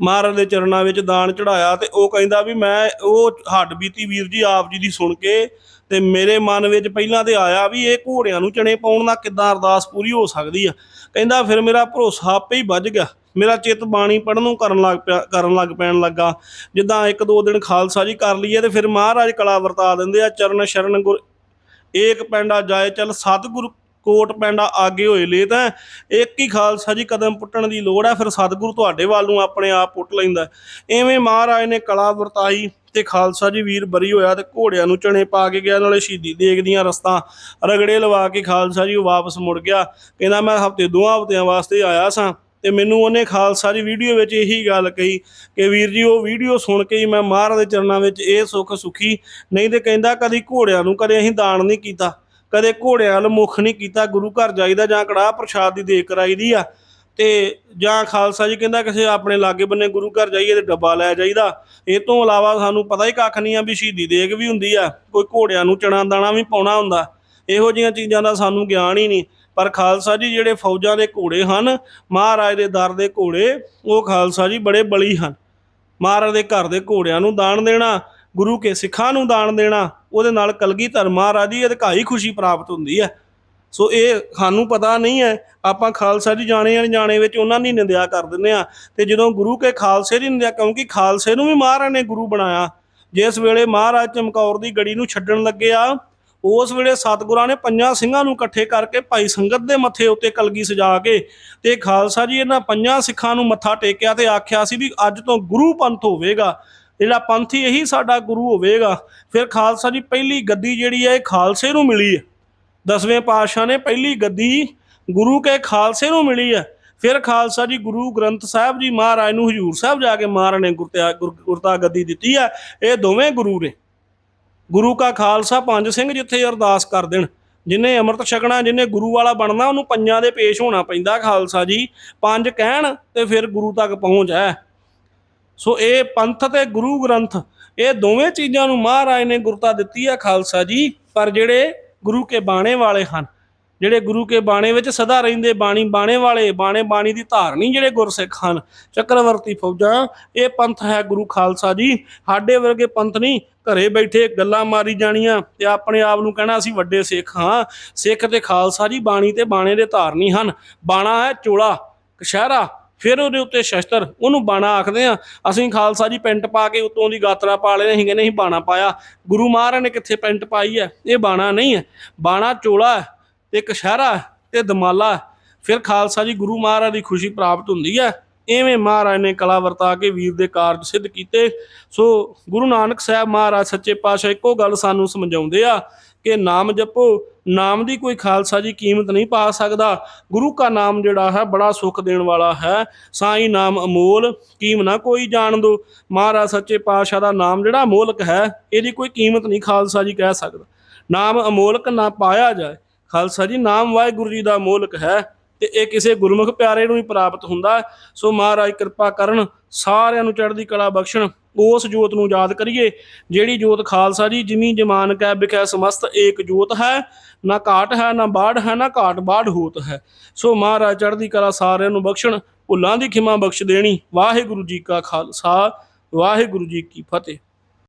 ਮਹਾਰਾਜ ਦੇ ਚਰਨਾਂ ਵਿੱਚ ਦਾਨ ਚੜਾਇਆ ਤੇ ਉਹ ਕਹਿੰਦਾ ਵੀ ਮੈਂ ਉਹ ਹੱਡ ਬੀਤੀ ਵੀਰ ਜੀ, ਆਪ ਜੀ ਦੀ ਸੁਣ ਕੇ ਤੇ ਮੇਰੇ ਮਨ ਵਿੱਚ ਪਹਿਲਾਂ ਤੇ ਆਇਆ ਵੀ ਇਹ ਘੋੜਿਆਂ ਨੂੰ ਚਣੇ ਪਾਉਣ ਨਾਲ ਕਿੱਦਾਂ ਅਰਦਾਸ ਪੂਰੀ ਹੋ ਸਕਦੀ ਆ। ਕਹਿੰਦਾ ਫਿਰ ਮੇਰਾ ਭਰੋਸਾ ਆਪੇ ਹੀ ਵੱਜ ਗਿਆ। ਮੇਰਾ ਚਿੱਤ ਬਾਣੀ ਪੜਨ ਨੂੰ ਕਰਨ ਲੱਗ ਪਿਆ ਕਰਨ ਲੱਗ ਪੈਣ ਲੱਗਾ। ਜਿੱਦਾਂ ਇੱਕ ਦੋ ਦਿਨ ਖਾਲਸਾ ਜੀ ਕਰ ਲਈਏ ਤੇ ਫਿਰ ਮਹਾਰਾਜ ਕਲਾ ਵਰਤਾ ਦਿੰਦੇ ਆ, ਚਰਨ ਸ਼ਰਨ ਗੁਰ ਏਕ ਪੈਂਡਾ ਜਾਏ ਚੱਲ, ਸਤਿਗੁਰ ਕੋਟ ਪੈਂਡਾ ਆਗੇ ਹੋਏ ਲੇ ਤਾਂ ਇੱਕ ਹੀ ਖਾਲਸਾ ਜੀ ਕਦਮ ਪੁੱਟਣ ਦੀ ਲੋੜ ਹੈ, ਫਿਰ ਸਤਿਗੁਰੂ ਤੁਹਾਡੇ ਵੱਲ ਨੂੰ ਆਪਣੇ ਆਪ ਪੁੱਟ ਲੈਂਦਾ ਐਵੇਂ ਮਹਾਰਾਜ ਨੇ ਕਲਾ ਵਰਤਾਈ। ਤੇ ਖਾਲਸਾ ਜੀ ਵੀਰ ਬਰੀ ਹੋਇਆ ਤੇ ਘੋੜਿਆਂ ਨੂੰ ਚਣੇ ਪਾ ਕੇ ਗਿਆ, ਨਾਲੇ ਸ਼ਹੀਦੀ ਦੇਗ ਦੀਆਂ ਰਸਤਾ ਰਗੜੇ ਲਵਾ ਕੇ ਖਾਲਸਾ ਜੀ ਉਹ ਵਾਪਸ ਮੁੜ ਗਿਆ। ਕਹਿੰਦਾ ਮੈਂ ਹਫ਼ਤੇ, ਦੋਹਾਂ ਹਫਤਿਆਂ ਵਾਸਤੇ ਆਇਆ ਸਾਂ ਤੇ ਮੈਨੂੰ ਉਹਨੇ ਖਾਲਸਾ ਦੀ ਵੀਡੀਓ ਵਿੱਚ ਇਹੀ ਗੱਲ ਕਹੀ ਕਿ ਵੀਰ ਜੀ, ਉਹ ਵੀਡੀਓ ਸੁਣ ਕੇ ਹੀ ਮੈਂ ਮਹਾਰਾਜ ਦੇ ਚਰਨਾਂ ਵਿੱਚ ਇਹ ਸੁੱਖ ਸੁਖੀ, ਨਹੀਂ ਤੇ ਕਹਿੰਦਾ ਕਦੀ ਘੋੜਿਆਂ ਨੂੰ ਕਦੇ ਅਸੀਂ ਦਾਨ ਨਹੀਂ ਕੀਤਾ, ਕਦੇ ਘੋੜਿਆਂ ਵੱਲ ਮੁੱਖ ਨਹੀਂ ਕੀਤਾ, ਗੁਰੂ ਘਰ ਜਾਈਦਾ ਜਾਂ ਕੜਾਹ ਪ੍ਰਸ਼ਾਦ ਦੀ ਦੇਖ ਕਰਾਈਦੀ ਆ। ਤੇ ਜਾਂ ਖਾਲਸਾ ਜੀ ਕਹਿੰਦਾ ਕਿਸੇ ਆਪਣੇ ਲਾਗੇ ਬੰਨੇ ਗੁਰੂ ਘਰ ਜਾਈਏ ਤੇ ਡੱਬਾ ਲੈ ਜਾਈਦਾ। ਇਹ ਤੋਂ ਇਲਾਵਾ ਸਾਨੂੰ ਪਤਾ ਹੀ ਕੱਖ ਨਹੀਂ ਆ ਵੀ ਸ਼ਹੀਦੀ ਦੇਗ ਵੀ ਹੁੰਦੀ ਆ, ਕੋਈ ਘੋੜਿਆਂ ਨੂੰ ਚਣਾ ਦਾਣਾ ਵੀ ਪਾਉਣਾ ਹੁੰਦਾ। ਇਹੋ ਜਿਹੀਆਂ ਚੀਜ਼ਾਂ ਦਾ ਸਾਨੂੰ ਗਿਆਨ ਹੀ ਨਹੀਂ। ਪਰ ਖਾਲਸਾ ਜੀ ਜਿਹੜੇ ਫੌਜਾਂ ਦੇ ਘੋੜੇ ਹਨ, ਮਹਾਰਾਜ ਦੇ ਦਰ ਦੇ ਘੋੜੇ, ਉਹ ਖਾਲਸਾ ਜੀ ਬੜੇ ਬਲੀ ਹਨ। ਮਹਾਰਾਜ ਦੇ ਘਰ ਦੇ ਘੋੜਿਆਂ ਨੂੰ ਦਾਨ ਦੇਣਾ, ਗੁਰੂ ਕੇ ਸਿੱਖਾਂ ਨੂੰ ਦਾਨ ਦੇਣਾ, ਉਹਦੇ ਨਾਲ ਕਲਗੀਧਰ ਮਹਾਰਾਜ ਦੀ ਅਧਿਕਾਈ ਖੁਸ਼ੀ ਪ੍ਰਾਪਤ ਹੁੰਦੀ ਹੈ। ਸੋ ਇਹ ਸਾਨੂੰ ਪਤਾ ਨਹੀਂ ਹੈ, ਆਪਾਂ ਖਾਲਸਾ ਜੀ ਜਾਣੇ ਅਣਜਾਣੇ ਵਿੱਚ ਉਹਨਾਂ ਦੀ ਨਿੰਦਿਆ ਕਰ ਦਿੰਦੇ ਆ ਤੇ ਜਦੋਂ ਗੁਰੂ ਕੇ ਖਾਲਸੇ ਦੀ ਨਿੰਦਿਆ, ਕਿਉਂਕਿ ਖਾਲਸੇ ਨੂੰ ਵੀ ਮਹਾਰਾਜ ਨੇ ਗੁਰੂ ਬਣਾਇਆ। ਜਿਸ ਵੇਲੇ ਮਹਾਰਾਜ ਚਮਕੌਰ ਦੀ ਗੜੀ ਨੂੰ ਛੱਡਣ ਲੱਗੇ ਆ, ਉਸ ਵੇਲੇ ਸਤਿਗੁਰਾਂ ਨੇ ਪੰਜਾਂ ਸਿੰਘਾਂ ਨੂੰ ਇਕੱਠੇ ਕਰਕੇ ਭਾਈ ਸੰਗਤ ਦੇ ਮੱਥੇ ਉੱਤੇ ਕਲਗੀ ਸਜਾ ਕੇ ਤੇ ਖਾਲਸਾ ਜੀ ਇਹਨਾਂ ਪੰਜਾਂ ਸਿੱਖਾਂ ਨੂੰ ਮੱਥਾ ਟੇਕਿਆ ਤੇ ਆਖਿਆ ਸੀ ਵੀ ਅੱਜ ਤੋਂ ਗੁਰੂ ਪੰਥ ਹੋਵੇਗਾ। ਜਿਹੜਾ ਪੰਥੀ ਇਹੀ ਸਾਡਾ ਗੁਰੂ ਹੋਵੇਗਾ। ਫਿਰ ਖਾਲਸਾ ਜੀ ਪਹਿਲੀ ਗੱਦੀ ਜਿਹੜੀ ਹੈ, ਇਹ ਖਾਲਸੇ ਨੂੰ ਮਿਲੀ ਹੈ। ਦਸਵੇਂ ਪਾਤਸ਼ਾਹ ਨੇ ਪਹਿਲੀ ਗੱਦੀ ਗੁਰੂ ਕੇ ਖਾਲਸੇ ਨੂੰ ਮਿਲੀ ਹੈ। ਫਿਰ ਖਾਲਸਾ ਜੀ ਗੁਰੂ ਗ੍ਰੰਥ ਸਾਹਿਬ ਜੀ ਮਹਾਰਾਜ ਨੂੰ ਹਜੂਰ ਸਾਹਿਬ ਜਾ ਕੇ ਮਹਾਰਾਜ ਨੇ ਗੁਰਤਾ ਗੱਦੀ ਦਿੱਤੀ ਹੈ। ਇਹ ਦੋਵੇਂ ਗੁਰੂ ਨੇ। ਗੁਰੂ ਕਾ ਖਾਲਸਾ ਪੰਜ ਸਿੰਘ ਜਿੱਥੇ ਅਰਦਾਸ ਕਰ ਦੇਣ, ਜਿਨੇ ਅੰਮ੍ਰਿਤ ਛਕਣਾ, ਜਿਨੇ ਗੁਰੂ ਵਾਲਾ ਬਣਨਾ, ਉਹਨੂੰ ਪੰਜਾਂ ਦੇ ਪੇਸ਼ ਹੋਣਾ ਪੈਂਦਾ ਖਾਲਸਾ ਜੀ। ਪੰਜ ਕਹਿਣ ਤੇ ਫਿਰ ਗੁਰੂ ਤੱਕ ਪਹੁੰਚ ਹੈ। ਸੋ ਇਹ ਪੰਥ ਤੇ ਗੁਰੂ ਗ੍ਰੰਥ, ਇਹ ਦੋਵੇਂ ਚੀਜ਼ਾਂ ਨੂੰ ਮਹਾਰਾਜ ਨੇ ਗੁਰਤਾ ਦਿੱਤੀ ਹੈ ਖਾਲਸਾ ਜੀ। ਪਰ ਜਿਹੜੇ ਗੁਰੂ ਕੇ ਬਾਣੇ ਵਾਲੇ ਹਨ। ਜਿਹੜੇ ਗੁਰੂ ਕੇ ਬਾਣੇ ਵਿੱਚ ਸਦਾ ਰਹਿੰਦੇ ਬਾਣੀ ਬਾਣੇ ਵਾਲੇ, ਬਾਣੇ ਬਾਣੀ ਦੀ ਧਾਰਨੀ ਜਿਹੜੇ ਗੁਰਸਿੱਖ ਹਨ, ਚੱਕਰਵਰਤੀ ਫੌਜਾਂ, ਇਹ ਪੰਥ ਹੈ ਗੁਰੂ ਖਾਲਸਾ ਜੀ। ਸਾਡੇ ਵਰਗੇ ਪੰਥ ਨਹੀਂ, ਘਰੇ ਬੈਠੇ ਗੱਲਾਂ ਮਾਰੀ ਜਾਣੀਆਂ ਤੇ ਆਪਣੇ ਆਪ ਨੂੰ ਕਹਿਣਾ ਅਸੀਂ ਵੱਡੇ ਸਿੱਖ ਹਾਂ। ਸਿੱਖ ਤੇ ਖਾਲਸਾ ਜੀ ਬਾਣੀ ਤੇ ਬਾਣੇ ਦੇ ਧਾਰਨੀ ਹਨ। ਬਾਣਾ ਹੈ ਚੋਲਾ ਕਸ਼ਹਿਰਾ ਫਿਰ ਉਹਦੇ ਉੱਤੇ ਸ਼ਸਤਰ, ਉਹਨੂੰ ਬਾਣਾ ਆਖਦੇ ਆ, ਅਸੀਂ ਖਾਲਸਾ ਜੀ ਪੈਂਟ ਪਾ ਕੇ ਉਤੋਂ ਦੀ ਗਾਤਰਾ ਪਾ ਲੈਣੇ ਅਸੀਂ ਕਹਿੰਦੇ ਅਸੀਂ ਬਾਣਾ ਪਾਇਆ। ਗੁਰੂ ਮਹਾਰਾਜ ਨੇ ਕਿੱਥੇ ਪੈਂਟ ਪਾਈ ਹੈ? ਇਹ ਬਾਣਾ ਨਹੀਂ ਹੈ। ਬਾਣਾ ਚੋਲਾ ਹੈ, ਤੇ ਕਸ਼ਹਿਰਾ ਹੈ, ਤੇ ਦਮਾਲਾ ਫਿਰ ਖਾਲਸਾ ਜੀ ਗੁਰੂ ਮਹਾਰਾਜ ਦੀ ਖੁਸ਼ੀ ਪ੍ਰਾਪਤ ਹੁੰਦੀ ਹੈ। ਐਵੇਂ ਮਹਾਰਾਜ ਨੇ ਕਲਾ ਵਰਤਾ ਕੇ ਵੀਰ ਦੇ ਕਾਰਜ ਸਿੱਧ ਕੀਤੇ। ਸੋ ਗੁਰੂ ਨਾਨਕ ਸਾਹਿਬ ਮਹਾਰਾਜ ਸੱਚੇ ਪਾਤਸ਼ਾਹ ਇੱਕੋ ਗੱਲ ਸਾਨੂੰ ਸਮਝਾਉਂਦੇ ਆ ਕਿ ਨਾਮ ਜਪੋ, ਨਾਮ ਦੀ ਕੋਈ ਖਾਲਸਾ ਜੀ ਕੀਮਤ ਨਹੀਂ ਪਾ ਸਕਦਾ। ਗੁਰੂ ਕਾ ਨਾਮ ਜਿਹੜਾ ਹੈ ਬੜਾ ਸੁੱਖ ਦੇਣ ਵਾਲਾ ਹੈ। ਸਾਈ ਨਾਮ ਅਮੋਲ, ਕੀਮ ਨਾ ਕੋਈ ਜਾਣ ਦੋ। ਮਹਾਰਾਜ ਸੱਚੇ ਪਾਤਸ਼ਾਹ ਦਾ ਨਾਮ ਜਿਹੜਾ ਅਮੋਲਕ ਹੈ, ਇਹਦੀ ਕੋਈ ਕੀਮਤ ਨਹੀਂ ਖਾਲਸਾ ਜੀ ਕਹਿ ਸਕਦਾ। ਨਾਮ ਅਮੋਲਕ ਨਾ ਪਾਇਆ ਜਾਏ। ਖਾਲਸਾ ਜੀ, ਨਾਮ ਵਾਹਿਗੁਰੂ ਜੀ ਦਾ ਅਮੋਲਕ ਹੈ। ਤੇ ਇਹ ਕਿਸੇ ਗੁਰਮੁਖ ਪਿਆਰੇ ਨੂੰ ਹੀ ਪ੍ਰਾਪਤ ਹੁੰਦਾ ਸੋ ਮਹਾਰਾਜ ਕਿਰਪਾ ਕਰਨ ਸਾਰਿਆਂ ਨੂੰ ਚੜ੍ਹਦੀ ਕਲਾ ਬਖਸ਼ਣ, ਉਸ ਜੋਤ ਨੂੰ ਯਾਦ ਕਰੀਏ, ਜਿਹੜੀ ਜੋਤ ਖਾਲਸਾ ਜੀ ਜਿਮੀ ਜਮਾਨ ਕੈ ਬਿਖੈ ਸਮਸਤ ਏਕ ਜੋਤ ਹੈ, ਨਾ ਘਾਟ ਹੈ, ਨਾ ਬਾੜ ਹੈ, ਨਾ ਘਾਟ ਬਾੜ ਹੋਤ ਹੈ। ਸੋ ਮਹਾਰਾਜ ਚੜ੍ਹਦੀ ਕਲਾ ਸਾਰਿਆਂ ਨੂੰ ਬਖਸ਼ਣ, ਭੁੱਲਾਂ ਦੀ ਖਿਮਾ ਬਖਸ਼ ਦੇਣੀ। ਵਾਹਿਗੁਰੂ ਜੀ ਕਾ ਖਾਲਸਾ, ਵਾਹਿਗੁਰੂ ਜੀ ਕੀ ਫਤਿਹ।